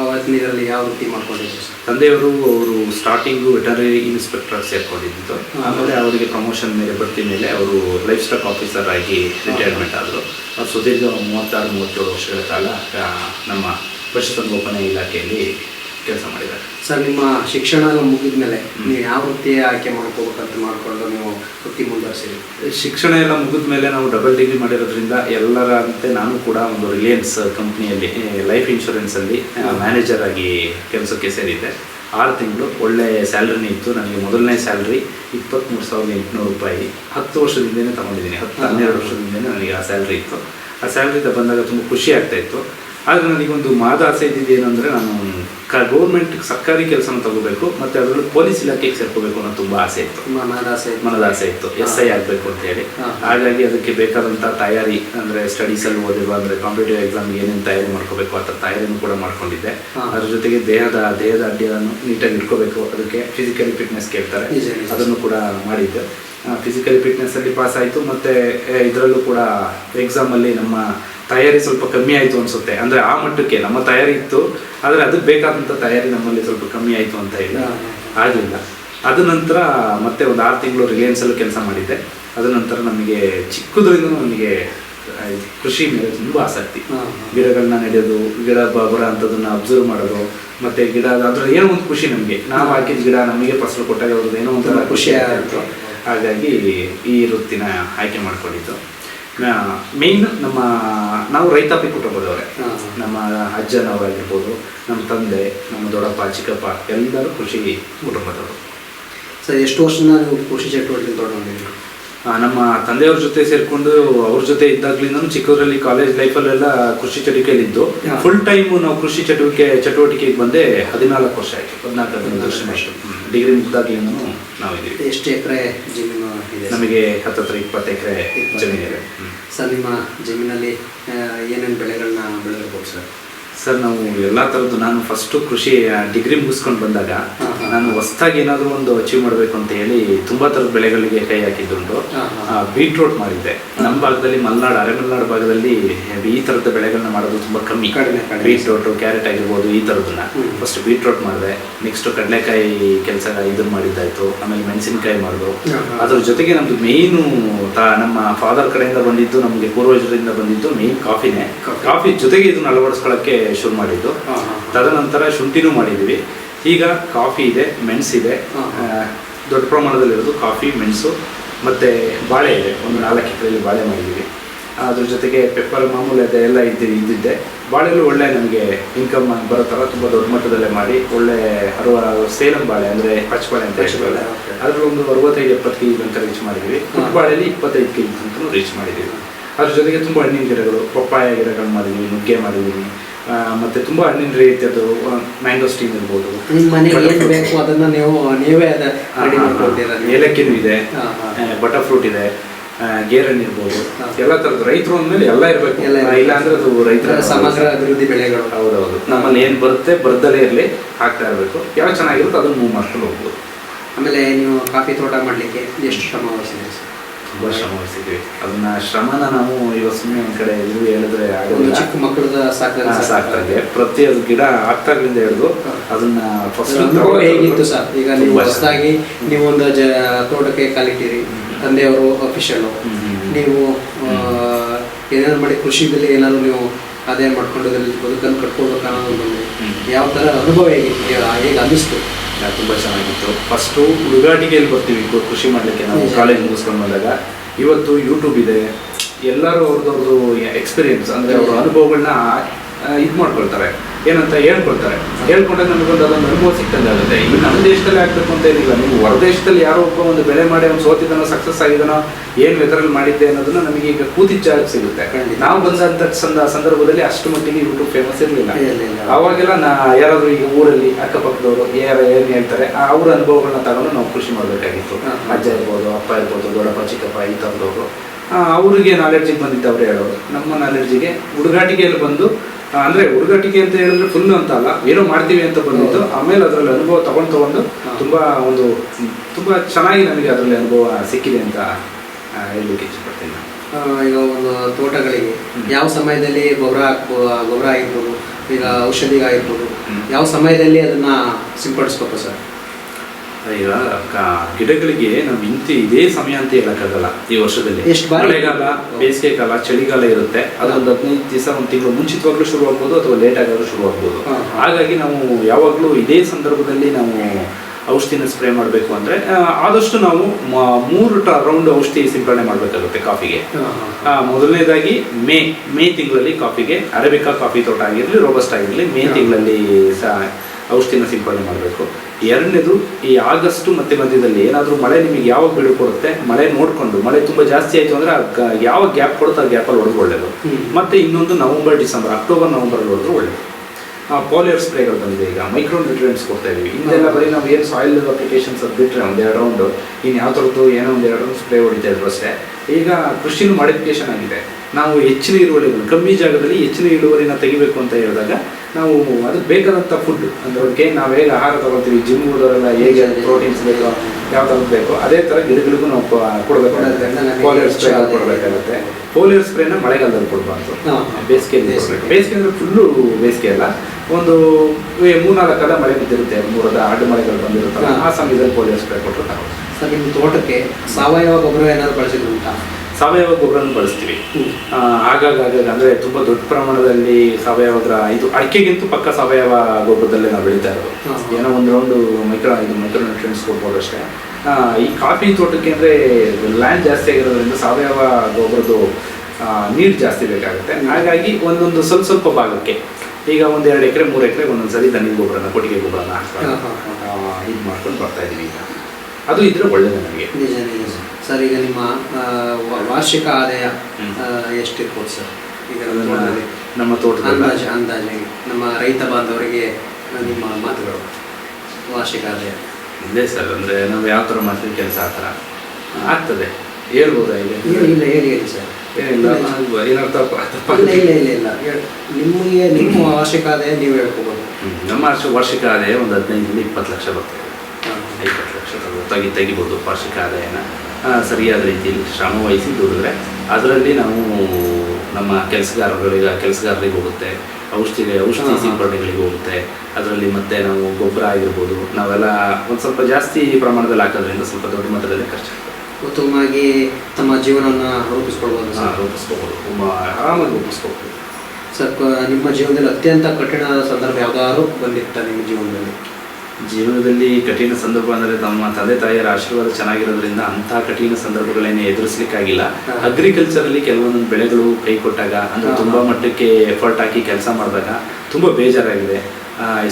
ಅವತ್ತಿನ ಇದರಲ್ಲಿ ಯಾವ ರೀತಿ ಮಾಡ್ಕೊಂಡಿದ್ರು ಸರ್? ತಂದೆಯವರು ಅವರು ಸ್ಟಾರ್ಟಿಂಗು ವೆಟನರಿ ಇನ್ಸ್ಪೆಕ್ಟರ್ ಸೇರ್ಕೊಂಡಿದ್ದು. ಆಮೇಲೆ ಅವರಿಗೆ ಪ್ರಮೋಷನ್ ಮೇಲೆ ಬರ್ತಿ ಮೇಲೆ ಅವರು ಲೈಫ್ ಸ್ಟಾಕ್ ಆಫೀಸರ್ ಆಗಿ ರಿಟೈರ್ಮೆಂಟ್ ಆದರು. ಅವ್ರು ಸುದೀರ್ಘ ಮೂವತ್ತಾರು ಮೂವತ್ತೇಳು ವರ್ಷಗಳ ಕಾಲ ನಮ್ಮ ಪಶುಸಂಗೋಪನೆ ಇಲಾಖೆಯಲ್ಲಿ ಕೆಲಸ ಮಾಡಿದ್ದಾರೆ. ಸರ್ ನಿಮ್ಮ ಶಿಕ್ಷಣ ಮುಗಿದ ಮೇಲೆ ನೀವು ಯಾವ ವೃತ್ತಿ ಆಯ್ಕೆ ಮಾಡ್ಕೋಬೇಕಂತ ಮಾಡಿಕೊಂಡು ನೀವು ವೃತ್ತಿ ಮುಂದುವರಿಸಿರಿ? ಶಿಕ್ಷಣ ಎಲ್ಲ ಮುಗಿದ ಮೇಲೆ ನಾವು ಡಬಲ್ ಡಿಗ್ರಿ ಮಾಡಿರೋದ್ರಿಂದ ಎಲ್ಲರಂತೆ ನಾನು ಕೂಡ ಒಂದು ರಿಲಯನ್ಸ್ ಕಂಪ್ನಿಯಲ್ಲಿ ಲೈಫ್ ಇನ್ಶೂರೆನ್ಸಲ್ಲಿ ಮ್ಯಾನೇಜರ್ ಆಗಿ ಕೆಲಸಕ್ಕೆ ಸೇರಿದ್ದೆ. ಆರು ತಿಂಗಳು ಒಳ್ಳೆ ಸ್ಯಾಲ್ರಿನೇ ಇತ್ತು. ನನಗೆ ಮೊದಲನೇ ಸ್ಯಾಲ್ರಿ ಇಪ್ಪತ್ತ್ಮೂರು ಸಾವಿರದ ಎಂಟುನೂರು ರೂಪಾಯಿ. ಹತ್ತು ವರ್ಷದಿಂದನೇ ತಗೊಂಡಿದ್ದೀನಿ. ಹತ್ತು ಹನ್ನೆರಡು ವರ್ಷದಿಂದನೇ ನನಗೆ ಆ ಸ್ಯಾಲ್ರಿ ಇತ್ತು. ಆ ಸ್ಯಾಲ್ರಿಯಿಂದ ಬಂದಾಗ ತುಂಬ ಖುಷಿ ಆಗ್ತಾಯಿತ್ತು ಆದರೆ ನನಗೊಂದು ಮಾದ ಆಸೆ ಇದ್ದಿದ್ದು ಏನಂದರೆ ನಾನು ಗೌರ್ಮೆಂಟ್ ಸರ್ಕಾರಿ ಕೆಲಸನ ತಗೋಬೇಕು ಮತ್ತೆ ಅದರಲ್ಲೂ ಪೊಲೀಸ್ ಇಲಾಖೆಗೆ ಸೇರ್ಕೋಬೇಕು ಅನ್ನೋ ತುಂಬಾ ಆಸೆ ಇತ್ತು. ತುಂಬ ಮನದಾಸೆ. ಮನದಾಸೆ ಇತ್ತು. ಎಸ್ ಐ ಆಗಬೇಕು ಅಂತ ಹೇಳಿ. ಹಾಗಾಗಿ ಅದಕ್ಕೆ ಬೇಕಾದಂಥ ತಯಾರಿ ಅಂದ್ರೆ ಸ್ಟಡೀಸ್ ಅಲ್ಲಿ ಓದಿರುವ ಅಂದ್ರೆ ಕಾಂಪಿಟೇಟಿವ್ ಎಕ್ಸಾಮ್ಗೆ ಏನೇನು ತಯಾರಿ ಮಾಡ್ಕೋಬೇಕು ಅಂತ ತಯಾರಿಯನ್ನು ತಯಾರಿನೂ ಕೂಡ ಮಾಡ್ಕೊಂಡಿದ್ದೆ. ಅದ್ರ ಜೊತೆಗೆ ದೇಹದ ದೇಹದ ಅಡ್ಡಿಯನ್ನು ನೀಟಾಗಿ ಇಟ್ಕೋಬೇಕು. ಅದಕ್ಕೆ ಫಿಸಿಕಲ್ ಫಿಟ್ನೆಸ್ ಕೇಳ್ತಾರೆ. ಅದನ್ನು ಕೂಡ ಮಾಡಿದ್ದೆ. ಫಿಸಿಕಲಿ ಫಿಟ್ನೆಸ್ಸಲ್ಲಿ ಪಾಸ್ ಆಯಿತು. ಮತ್ತೆ ಇದರಲ್ಲೂ ಕೂಡ ಎಕ್ಸಾಮ್ ಅಲ್ಲಿ ನಮ್ಮ ತಯಾರಿ ಸ್ವಲ್ಪ ಕಮ್ಮಿ ಆಯಿತು ಅನಿಸುತ್ತೆ. ಅಂದರೆ ಆ ಮಟ್ಟಕ್ಕೆ ನಮ್ಮ ತಯಾರಿ ಇತ್ತು ಆದರೆ ಅದಕ್ಕೆ ಬೇಕಾದಂಥ ತಯಾರಿ ನಮ್ಮಲ್ಲಿ ಸ್ವಲ್ಪ ಕಮ್ಮಿ ಆಯಿತು ಅಂತ ಇಲ್ಲ ಆಗಲಿಲ್ಲ. ಅದ ನಂತರ ಮತ್ತೆ ಒಂದು ಆರು ತಿಂಗಳು ರಿಲಯನ್ಸಲ್ಲೂ ಕೆಲಸ ಮಾಡಿದ್ದೆ. ಅದ ನಂತರ ನಮಗೆ ಚಿಕ್ಕದ್ರಿಂದ ನಮಗೆ ಕೃಷಿ ಮೇಲೆ ತುಂಬ ಆಸಕ್ತಿ. ಗಿಡಗಳನ್ನ ನೆಡೋದು ಗಿಡ ಬರ ಅಂಥದ್ದನ್ನ ಅಬ್ಸರ್ವ್ ಮಾಡೋದು ಮತ್ತೆ ಗಿಡ ಅದ್ರ ಏನೋ ಒಂದು ಖುಷಿ ನಮಗೆ. ನಾವು ಹಾಕಿದ ಗಿಡ ನಮಗೆ ಫಸಲು ಕೊಟ್ಟಾಗ ಅವ್ರದ್ದು ಏನೋ ಒಂಥರ ಖುಷಿ ಆಗಿತ್ತು. ಹಾಗಾಗಿ ಈ ವೃತ್ತಿನ ಆಯ್ಕೆ ಮಾಡ್ಕೊಂಡಿದ್ದು. ಮೇಯ್ನ್ ನಮ್ಮ ನಾವು ರೈತಾಪಿ ಕುಟುಂಬದವರೇ. ನಮ್ಮ ಅಜ್ಜನವರಾಗಿರ್ಬೋದು ನಮ್ಮ ತಂದೆ ನಮ್ಮ ದೊಡ್ಡಪ್ಪ ಚಿಕ್ಕಪ್ಪ ಎಲ್ಲರೂ ಕೃಷಿ ಕುಟುಂಬದವರು ಸರ್ ಎಷ್ಟು ವರ್ಷ ನೀವು ಕೃಷಿ ಚಟುವಟಿಕೆ ತೊಗೊಂಡಿದ್ದೀರಿ ನಮ್ಮ ತಂದೆಯವ್ರ ಜೊತೆ ಸೇರಿಕೊಂಡು ಅವ್ರ ಜೊತೆ ಇದ್ದಾಗ್ಲಿಂದ ಚಿಕ್ಕವರಲ್ಲಿ ಕಾಲೇಜ್ ಲೈಫಲ್ಲೆಲ್ಲ ಕೃಷಿ ಚಟುವಟಿಕೆಯಲ್ಲಿ ಇದ್ದು ಫುಲ್ ಟೈಮ್ ನಾವು ಕೃಷಿ ಚಟುವಟಿಕೆ ಚಟುವಟಿಕೆಗೆ ಬಂದೆ ಹದಿನಾಲ್ಕು ವರ್ಷ ಆಯಿತು ಹದಿನಾಲ್ಕು ಹದಿನೈದು ವರ್ಷ ಡಿಗ್ರಿ ಮುಗ್ದಾಗ್ಲಿಂದನೂ ನಾವಿದ್ದೀವಿ ಎಷ್ಟು ಎಕರೆ ಜಮೀನು ಇದೆ? ನಮಗೆ ಹತ್ತತ್ರ ಇಪ್ಪತ್ತು ಎಕರೆ ಜಮೀನಿದೆ. ಸರ್ ನಿಮ್ಮ ಜಮೀನಲ್ಲಿ ಏನೇನು ಬೆಳೆಗಳನ್ನ ಬೆಳೆದಿರ್ಬೋದು ಸರ್ ಸರ್ ನಾವು ಎಲ್ಲ ಥರದ್ದು ನಾನು ಫಸ್ಟು ಕೃಷಿ ಡಿಗ್ರಿ ಮುಗಿಸ್ಕೊಂಡು ಬಂದಾಗ. ನಾನು ಹೊಸ್ದಾಗಿ ಏನಾದರೂ ಒಂದು ಅಚೀವ್ ಮಾಡಬೇಕು ಅಂತ ಹೇಳಿ ತುಂಬ ಥರದ ಬೆಳೆಗಳಿಗೆ ಕೈ ಹಾಕಿದ್ದುಂಟು. ಬೀಟ್ರೋಟ್ ಮಾಡಿದ್ದೆ ನಮ್ಮ ಭಾಗದಲ್ಲಿ ಮಲೆನಾಡು ಅರೆಮಲೆನಾಡು ಭಾಗದಲ್ಲಿ ಈ ಥರದ ಬೆಳೆಗಳನ್ನ ಮಾಡೋದು ತುಂಬ ಕಮ್ಮಿ. ಬೀಟ್ರೋಟು ಕ್ಯಾರೆಟ್ ಆಗಿರ್ಬೋದು ಈ ಥರದನ್ನ ಫಸ್ಟ್ ಬೀಟ್ರೋಟ್ ಮಾಡಿದೆ ನೆಕ್ಸ್ಟ್ ಕಡಲೆಕಾಯಿ ಕೆಲಸ ಇದನ್ನ ಮಾಡಿದ್ದಾಯ್ತು ಆಮೇಲೆ ಮೆಣಸಿನಕಾಯಿ ಹಾ. ಅದ್ರ ಜೊತೆಗೆ ನಮ್ದು ಮೇಯ್ನು ನಮ್ಮ ಫಾದರ್ ಕಡೆಯಿಂದ ಬಂದಿದ್ದು ನಮಗೆ ಪೂರ್ವಜರಿಂದ ಬಂದಿದ್ದು ಮೇಯ್ನ್ ಕಾಫಿನೇ ಕಾಫಿ. ಕಾಫಿ ಜೊತೆಗೆ ಇದನ್ನ ಅಳವಡಿಸ್ಕೊಳ್ಳೋಕ್ಕೆ ಶುರು ಮಾಡಿದ್ದು. ತದನಂತರ ಶುಂಠಿನೂ ಮಾಡಿದ್ದೀವಿ. ಈಗ ಕಾಫಿ ಇದೆ ಮೆಣಸು ಇದೆ. ದೊಡ್ಡ ಪ್ರಮಾಣದಲ್ಲಿ ಪ್ರಮಾಣದಲ್ಲಿರೋದು ಕಾಫಿ ಮೆಣಸು ಮತ್ತು ಬಾಳೆ ಇದೆ. ಒಂದು ನಾಲ್ಕು ಎಕರೆಯಲ್ಲಿ ಬಾಳೆ ಮಾಡಿದ್ದೀವಿ. ಅದ್ರ ಜೊತೆಗೆ ಪೆಪ್ಪರ್ ಮಾಮೂಲಿ ಅದೇ ಎಲ್ಲ ಇದ್ದು ಇದ್ದಿದ್ದೆ. ಬಾಳೆಲ್ಲೂ ಒಳ್ಳೆ ನಮಗೆ ಇನ್ಕಮ್ ಬರೋ ಥರ ತುಂಬ ದೊಡ್ಡ ಮಟ್ಟದಲ್ಲೇ ಮಾಡಿ ಒಳ್ಳೆ ಅರುವ ಸೇಲಂ ಬಾಳೆ ಅಂದರೆ ಪಚ್ಚಬಾಳೆ ಅಂತ ಪಚ್ಚ ಬಾಳೆ, okay. ಒಂದು ಅರವತ್ತೈದು ಎಪ್ಪತ್ತು ಕೆ ಜಿ ತನಕ ರೀಚ್ ಮಾಡಿದ್ದೀವಿ ಬಾಳೆಯಲ್ಲಿ ಇಪ್ಪತ್ತೈದು ಕೆ ಜಿ ತನಕ ರೀಚ್ ಮಾಡಿದ್ದೀವಿ. ಅದ್ರ ಜೊತೆಗೆ ತುಂಬ ಹಣ್ಣಿನ ಗಿಡಗಳು ಪಪ್ಪಾಯ ಗಿಡಗಳು ಮಾಡಿದ್ದೀವಿ ನುಗ್ಗೆ ಮಾಡಿದ್ದೀವಿ ಆ, ಮತ್ತೆ ತುಂಬಾ ಹಣ್ಣಿನ ರೀತಿಯದು ಮ್ಯಾಂಗೋ ಸ್ಟೀಮ್ ಇರ್ಬೋದು. ಬೇಕು ಅದನ್ನ ನೀವು ನೀವೇ ಅದ? ಏಲಕ್ಕಿನೂ ಇದೆ. ಬಟರ್ ಫ್ರೂಟ್ ಇದೆ ಗೇರ್ ಗೇರಣ್ಣು ಇರ್ಬೋದು. ಎಲ್ಲ ತರದ್ದು ರೈತರು ಅಂದ್ಮೇಲೆ ಎಲ್ಲ ಇರಬೇಕು. ಎಲ್ಲ ಇರ್ಬೇಕು. ಇಲ್ಲ ಅಂದ್ರೆ ಅದು ರೈತರ ಸಮಗ್ರ ಅಭಿವೃದ್ಧಿ ಬೆಳೆಗಳು. ಹೌದೌದು. ನಮ್ಮಲ್ಲಿ ಏನು ಬರುತ್ತೆ ಬರ್ದಲೇ ಇರಲಿ ಹಾಕ್ತಾ ಇರಬೇಕು. ಯಾವ ಚೆನ್ನಾಗಿರುತ್ತೆ ಅದನ್ನು ಮೂವ್ ಮಾಡ್ಕೊಂಡು ಹೋಗ್ಬೋದು. ಆಮೇಲೆ ನೀವು ಕಾಫಿ ತೋಟ ಮಾಡಲಿಕ್ಕೆ ಎಷ್ಟು ಶ್ರಮ ವಹಿಸಿದ್ರಿ ಸರ್? ತುಂಬ ಶ್ರಮ ವಹಿಸಿದ್ವಿ ಅದನ್ನ ಶ್ರಮನ ನಾವು ಇವಾಗ ಸುಮ್ಮನೆ ಒಂದು ಕಡೆ ಇದು ಹೇಳಿದ್ರೆ ಆಗೋದಿಲ್ಲ ಚಿಕ್ಕ ಮಕ್ಕಳದ ಸಾಕ್ತಾಗೆ ಪ್ರತಿ ಅದು ಗಿಡ ಆಗ್ತಾಗ್ಲಿಂದ ಹಿಡಿದು ಅದನ್ನ ಫಸ್ಟ್ ಹೇಗಿತ್ತು ಸರ್? ಈಗ ನೀವು ಹೊಸದಾಗಿ ನೀವು ಒಂದು ಜ ತೋಟಕ್ಕೆ ಕಾಲಿಟ್ಟಿರಿ ತಂದೆಯವರು ಅಫಿಷಿಯಲು. ನೀವು ಏನಾದ್ರು ಮಾಡಿ ಕೃಷಿದಲ್ಲಿ ಏನಾದ್ರು ನೀವು ಆದಾಯ ಮಾಡ್ಕೊಂಡು ಅದ್ರಲ್ಲಿ ಬದುಕನ್ನು ಕಟ್ಕೋಬೇಕು ಅನ್ನೋದು ಯಾವ ತರ ಅನುಭವ ಹೇಗಿತ್ತು? ಹೇಗೆ- ಹೇಗೆ ಅನ್ನಿಸ್ತು? ತುಂಬ ಚೆನ್ನಾಗಿತ್ತು. ಫಸ್ಟು ಹುಡುಗಾಟಿಗೆಯಲ್ಲಿ ಬರ್ತೀವಿ ಕೃಷಿ ಮಾಡಲಿಕ್ಕೆ ನಾವು ಕಾಲೇಜ್ ಮುಗಿಸ್ಕೊಂಡು ಬಂದಾಗ. ಇವತ್ತು ಯೂಟ್ಯೂಬ್ ಇದೆ. ಎಲ್ಲರೂ ಅವ್ರದ್ದು ಎಕ್ಸ್ಪೀರಿಯನ್ಸ್ ಅಂದರೆ ಅವ್ರ ಅನುಭವಗಳನ್ನ ಇದು ಮಾಡ್ಕೊಳ್ತಾರೆ. ಏನಂತ ಹೇಳ್ಕೊಳ್ತಾರೆ. ಹೇಳ್ಕೊಂಡಾಗ ನಮಗೊಂದು ಅದೊಂದು ಅನುಭವ ಸಿಕ್ಕಂಗೆ ಆಗುತ್ತೆ ಈಗ ನಮ್ಮ ದೇಶದಲ್ಲಿ ಆಗ್ಬೇಕು ಅಂತ ಏನಿಲ್ಲ. ನೀವು ಹೊರ ದೇಶದಲ್ಲಿ ಯಾರೋ ಒಬ್ಬ ಒಂದು ಬೆಳೆ ಮಾಡಿ ಅವ್ನು ಸೋತಿದ್ದಾನೋ ಸಕ್ಸಸ್ ಆಗಿದ್ದಾನೋ ಏನು ವೆದರಲ್ಲಿ ಮಾಡಿದ್ದೆ ಅನ್ನೋದನ್ನ ನಮಗೆ ಈಗ ಕೂತಿಚ್ಚಾಗಿ ಸಿಗುತ್ತೆ. ನಾವು ಬಂದಂತ ಸಂದ ಸಂದರ್ಭದಲ್ಲಿ ಅಷ್ಟು ಮಟ್ಟಿಗೆ ಯೂಟ್ಯೂಬ್ ಫೇಮಸ್ ಇರಲಿಲ್ಲ. ಅವಾಗೆಲ್ಲ ನಾ ಯಾರಾದ್ರೂ ಈಗ ಊರಲ್ಲಿ ಅಕ್ಕಪಕ್ಕದವರು ಯಾರು ಏನು ಹೇಳ್ತಾರೆ ಅವ್ರ ಅನುಭವಗಳನ್ನ ತಗೊಂಡು ನಾವು ಕೃಷಿ ಮಾಡಬೇಕಾಗಿತ್ತು. ಅಜ್ಜ ಇರ್ಬೋದು ಅಪ್ಪ ಇರ್ಬೋದು ದೊಡ್ಡಪ್ಪ ಚಿಕ್ಕಪ್ಪ ಈ ಥರದವರು ಅವರಿಗೆ ನಾಲೆಡ್ಜಿಗೆ ಬಂದಿತ್ತು ಅವ್ರು ಹೇಳೋರು ನಮ್ಮ ನಾಲೆಡ್ಜಿಗೆ ಹುಡುಗಾಟಿಕೆಯಲ್ಲಿ ಬಂದು ಅಂದ್ರೆ ಹುಡುಗಾಟಿಕೆ ಅಂತ ಹೇಳಿದ್ರೆ ಫುಲ್ ಅಂತ ಅಲ್ಲ ಏನೋ ಮಾಡ್ತೀವಿ ಅಂತ ಬಂದಿತ್ತು ಆಮೇಲೆ ಅದರಲ್ಲಿ ಅನುಭವ ತಗೊಂಡು ತಗೊಂಡು. ತುಂಬಾ ಒಂದು ತುಂಬಾ ಚೆನ್ನಾಗಿ ನನಗೆ ಅದರಲ್ಲಿ ಅನುಭವ ಸಿಕ್ಕಿದೆ ಅಂತ ಹೇಳಲಿಕ್ಕೆ ಇಷ್ಟಪಡ್ತೀನಿ ಈಗ ಒಂದು ತೋಟಗಳಿಗೆ ಯಾವ ಸಮಯದಲ್ಲಿ ಗೊಬ್ಬರ ಹಾಕ್ಬೋ ಗೊಬ್ಬರ ಆಗಿರ್ಬೋದು ಈಗ ಔಷಧಿಗಾಗಿರ್ಬೋದು. ಯಾವ ಸಮಯದಲ್ಲಿ ಅದನ್ನ ಸಿಂಪಡಿಸ್ಬೇಕು ಸರ್ ಈಗ ಗಿಡಗಳಿಗೆ ನಾವು ಇಂತಿ ಇದೇ ಸಮಯ ಅಂತ ಹೇಳಕ್ಕಾಗಲ್ಲ ಈ ವರ್ಷದಲ್ಲಿ? ಮಳೆಗಾಲ ಬೇಸಿಗೆ ಕಾಲ ಚಳಿಗಾಲ ಇರುತ್ತೆ. ಅದೊಂದು ಹದಿನೈದು ದಿವಸ ಒಂದು ತಿಂಗಳು ಮುಂಚಿತವಾಗ್ಲೂ ಶುರು ಆಗ್ಬೋದು ಅಥವಾ ಲೇಟ್ ಆಗಾದ್ರೂ ಶುರು ಆಗ್ಬೋದು. ಹಾಗಾಗಿ ನಾವು ಯಾವಾಗಲೂ ಇದೇ ಸಂದರ್ಭದಲ್ಲಿ ನಾವು ಔಷಧಿನ ಸ್ಪ್ರೇ ಮಾಡಬೇಕು ಅಂದರೆ ಆದಷ್ಟು ನಾವು ಮೂರು ಟ ರೌಂಡ್ ಔಷಧಿ ಸಿಂಪಡಣೆ ಮಾಡಬೇಕಾಗುತ್ತೆ ಕಾಫಿಗೆ. ಮೊದಲನೇದಾಗಿ ಮೇ ಮೇ ತಿಂಗಳಲ್ಲಿ ಕಾಫಿಗೆ ಅರೇಬಿಕಾ ಕಾಫಿ ತೋಟ ಆಗಿರಲಿ ರೋಬಸ್ಟ್ ಆಗಿರಲಿ ಮೇ ತಿಂಗಳಲ್ಲಿ ಸಹ ಔಷಧಿನ ಸಿಂಪಡಣೆ ಮಾಡಬೇಕು. ಎರಡನೇದು ಈ ಆಗಸ್ಟು ಮತ್ತೆ ಮಧ್ಯದಲ್ಲಿ ಏನಾದರೂ ಮಳೆ ನಿಮಗೆ ಯಾವಾಗ ಬೀಳು ಕೊಡುತ್ತೆ ಮಳೆ ನೋಡಿಕೊಂಡು ಮಳೆ ತುಂಬ ಜಾಸ್ತಿ ಆಯಿತು ಅಂದರೆ ಯಾವ ಗ್ಯಾಪ್ ಕೊಡುತ್ತೆ ಆ ಗ್ಯಾಪಲ್ಲಿ ಹೊಡೆದು ಒಳ್ಳೆಯದು ಮತ್ತು ಇನ್ನೊಂದು ನವಂಬರ್ ಡಿಸೆಂಬರ್ ಅಕ್ಟೋಬರ್ ನವಂಬರಲ್ಲಿ ಹೊಡೆದು ಒಳ್ಳೆಯದು ಪಾಲಿಯರ್ ಸ್ಪ್ರೇಗಳು ಬಂದಿದೆ ಈಗ ಮೈಕ್ರೋ ನ್ಯೂಟ್ರಿಯೆಂಟ್ಸ್ ಕೊಡ್ತಾ ಇದೀವಿ. ಹಿಂದೆಲ್ಲ ಬರೀ ನಾವು ಏನು ಸಾಯಿಲ್ ಅಪ್ಲಿಕೇಶನ್ಸ್ ಅದು ಬಿಟ್ಟರೆ ಒಂದು ಎರಡು ರೌಂಡು ಇನ್ನು ಯಾವ ಥರದ್ದು ಏನೋ ಒಂದು ಎರಡು ರೌಂಡ್ ಸ್ಪ್ರೇ ಹೊಡಿತಾ ಇದ್ರು ಅಷ್ಟೇ. ಈಗ ಕೃಷಿನೂ ಮಾಡಿಫಿಕೇಶನ್ ಆಗಿದೆ. ನಾವು ಹೆಚ್ಚಿನ ಇಳುವರಿ ಕಮ್ಮಿ ಜಾಗದಲ್ಲಿ ಹೆಚ್ಚಿನ ಇಳುವರಿನ ತೆಗಿಬೇಕು ಅಂತ ಹೇಳಿದಾಗ ನಾವು ಅದಕ್ಕೆ ಬೇಕಾದಂಥ ಫುಡ್ ಅಂದ್ರೆ ಅದಕ್ಕೆ ನಾವು ಹೇಗೆ ಆಹಾರ ತಗೊಳ್ತೀವಿ ಜಿಮ್ ಹೋದವರೆಲ್ಲ ಹೇಗೆ ಪ್ರೋಟೀನ್ಸ್ ಬೇಕೋ ಯಾವ ಥರದ್ದು ಬೇಕೋ ಅದೇ ಥರ ಗಿಡಗಳಿಗೂ ನಾವು ಕೊಡಬೇಕು ಪೋಲಿಯರ್ ಸ್ಪ್ರೇ ಕೊಡಬೇಕಾಗುತ್ತೆ. ಪೋಲಿಯರ್ ಸ್ಪ್ರೇನ ಮಳೆಗಾಲದಲ್ಲಿ ಕೊಡಬಾರ್ದು. ಹಾಂ. ಬೇಸಿಗೆ ಅಂದ್ರೆ ಫುಲ್ಲು ಬೇಸಿಗೆ ಅಲ್ಲ. ಒಂದು ಮೂರು ಮೂರ್ನಾಲ್ಕು ಕಾಲ ಮಳೆ ಬಿದ್ದಿರುತ್ತೆ ಮೂರದ ಅಡ್ಡ ಮಳೆಗಳು ಬಂದಿರುತ್ತಲ್ಲ ಆ ಸಮಯದಲ್ಲಿ ಪೋಲಿಯರ್ ಸ್ಪ್ರೇ ಕೊಟ್ಟರು ಸರ್ ನಿಮ್ಮ ತೋಟಕ್ಕೆ ಸಾವಯವ ಗೊಬ್ಬರ ಏನಾದರೂ ಬಳಸಿದ್ರು ಉಂಟಾ? ಸಾವಯವ ಗೊಬ್ಬರನ ಬಳಸ್ತೀವಿ. ಆಗಾಗ ಅಂದ್ರೆ ತುಂಬಾ ದೊಡ್ಡ ಪ್ರಮಾಣದಲ್ಲಿ ಸಾವಯವ ಗ್ರ- ಇದು ಅಡಿಕೆಗಿಂತ ಪಕ್ಕ ಸಾವಯವ ಗೊಬ್ಬರದಲ್ಲೇ ನಾವು ಬೆಳೀತಾ ಇರೋದು. ಏನೋ ಒಂದು ರೌಂಡು ಮೈಕ್ರೋ ಇದು ಮೈಕ್ರೋ ನ್ಯೂಟ್ರಿಯನ್ಸ್ ಕೊಡ್ಬೋದು ಅಷ್ಟೇ. ಈ ಕಾಫಿ ತೋಟಕ್ಕೆ ಅಂದ್ರೆ ಲ್ಯಾಂಡ್ ಜಾಸ್ತಿ ಆಗಿರೋದ್ರಿಂದ ಸಾವಯವ ಗೊಬ್ಬರದ್ದು ನೀರು ಜಾಸ್ತಿ ಬೇಕಾಗುತ್ತೆ. ಹಾಗಾಗಿ ಒಂದೊಂದು ಸ್ವಲ್ಪ ಸ್ವಲ್ಪ ಭಾಗಕ್ಕೆ ಈಗ ಒಂದ್ ಎರಡು ಎಕರೆ ಮೂರು ಎಕರೆ ಒಂದೊಂದು ಸರಿ ದನಿ ಗೊಬ್ಬರನ ಕೊಟ್ಟಿಗೆ ಗೊಬ್ಬರನ ಹಾಕ್ಕೊಂಡು ಹಾ, ಹಾ, ಇದು ಮಾಡ್ಕೊಂಡು ಬರ್ತಾ ಇದೀವಿ ಈಗ. ಅದು ಇದ್ರೆ ಒಳ್ಳೇದು ನಮಗೆ. ನಿಜ ನಿಜ. ಸರ್. ಈಗ ನಿಮ್ಮ ವಾರ್ಷಿಕ ಆದಾಯ ಎಷ್ಟಿರ್ಬೋದು ಸರ್? ಈಗ ನಮ್ಮ ತೋಟದ ಅಂದಾಜು ಅಂದಾಜಾಗಿ ನಮ್ಮ ರೈತ ಬಾಂಧವರಿಗೆ ನಿಮ್ಮ ಮಾತುಗಳು ವಾರ್ಷಿಕ ಆದಾಯ. ಇದೆ ಸರ್ ಅಂದರೆ ನಾವು ಯಾವ ಥರ ಮಾಡ್ತೀವಿ ಕೆಲಸ ಆ ಥರ. ಆಗ್ತದೆ. ಹೇಳ್ಬೋದಾ ಇಲ್ಲ ಇಲ್ಲಿ ಇಲ್ಲ ಹೇಳಿ ಹೇಳಿ ಸರ್. ಇಲ್ಲ ಇಲ್ಲ ಇಲ್ಲ. ಇಲ್ಲ ನಿಮಗೆ ನಿಮ್ಮ ವಾರ್ಷಿಕ ಆದಾಯ ನೀವು ಹೇಳ್ಕೋಬೋದು. ನಮ್ಮ ವರ್ಷ ವಾರ್ಷಿಕ ಆದಾಯ ಒಂದು ಹದಿನೈದರಿಂದ ಇಪ್ಪತ್ತು ಲಕ್ಷ ಬರ್ತದೆ. ಇಪ್ಪತ್ತು ಲಕ್ಷ ತಗಿ ತೆಗಿ ತೆಗಿಬೋದು ವಾರ್ಷಿಕ ಆದಾಯನ. ಸರಿಯಾದ ರೀತಿಯಲ್ಲಿ ಶ್ರಮ ವಹಿಸಿ ದುಡಿದ್ರೆ ಅದರಲ್ಲಿ ನಾವು ನಮ್ಮ ಕೆಲಸಗಾರಗಳಿಗೆ ಕೆಲಸಗಾರರಿಗೆ ಹೋಗುತ್ತೆ. ಔಷಧಿ ಔಷಧಿ. ಸಿಂಪಡಣೆಗಳಿಗೆ ಹೋಗುತ್ತೆ. ಅದರಲ್ಲಿ ಮತ್ತೆ ನಾವು ಗೊಬ್ಬರ ಆಗಿರ್ಬೋದು ನಾವೆಲ್ಲ ಒಂದು ಸ್ವಲ್ಪ ಜಾಸ್ತಿ ಪ್ರಮಾಣದಲ್ಲಿ ಹಾಕೋದ್ರಿಂದ ಸ್ವಲ್ಪ ದೊಡ್ಡ ಮಟ್ಟದಲ್ಲಿ ಖರ್ಚು ಉತ್ತಮವಾಗಿ ತಮ್ಮ ಜೀವನವನ್ನು ರೂಪಿಸ್ಕೊಳ್ಬೋದು ಸರ್. ರೂಪಿಸ್ಕೋಬೋದು ತುಂಬ ಆರಾಮಾಗಿ ರೂಪಿಸ್ಕೋಬೋದು ಸರ್ ನಿಮ್ಮ ಜೀವನದಲ್ಲಿ ಅತ್ಯಂತ ಕಠಿಣ ಸಂದರ್ಭ ಯಾವುದಾದ್ರೂ ಬಂದಿತ್ತ ನಿಮ್ಮ ಜೀವನದಲ್ಲಿ? ಜೀವನದಲ್ಲಿ ಕಠಿಣ ಸಂದರ್ಭ ಅಂದರೆ ನಮ್ಮ ತಂದೆ ತಾಯಿಯರ ಆಶೀರ್ವಾದ ಚೆನ್ನಾಗಿರೋದ್ರಿಂದ ಅಂತ ಕಠಿಣ ಸಂದರ್ಭಗಳೇನೆ ಎದುರಿಸ್ಲಿಕ್ಕಾಗಿಲ್ಲ. ಅಗ್ರಿಕಲ್ಚರ್ ಅಲ್ಲಿ ಕೆಲವೊಂದೊಂದು ಬೆಳೆಗಳು ಕೈ ಕೊಟ್ಟಾಗ ಅಂದ್ರೆ ತುಂಬಾ ಮಟ್ಟಕ್ಕೆ ಎಫರ್ಟ್ ಹಾಕಿ ಕೆಲಸ ಮಾಡಿದಾಗ ತುಂಬಾ ಬೇಜಾರಾಗಿದೆ.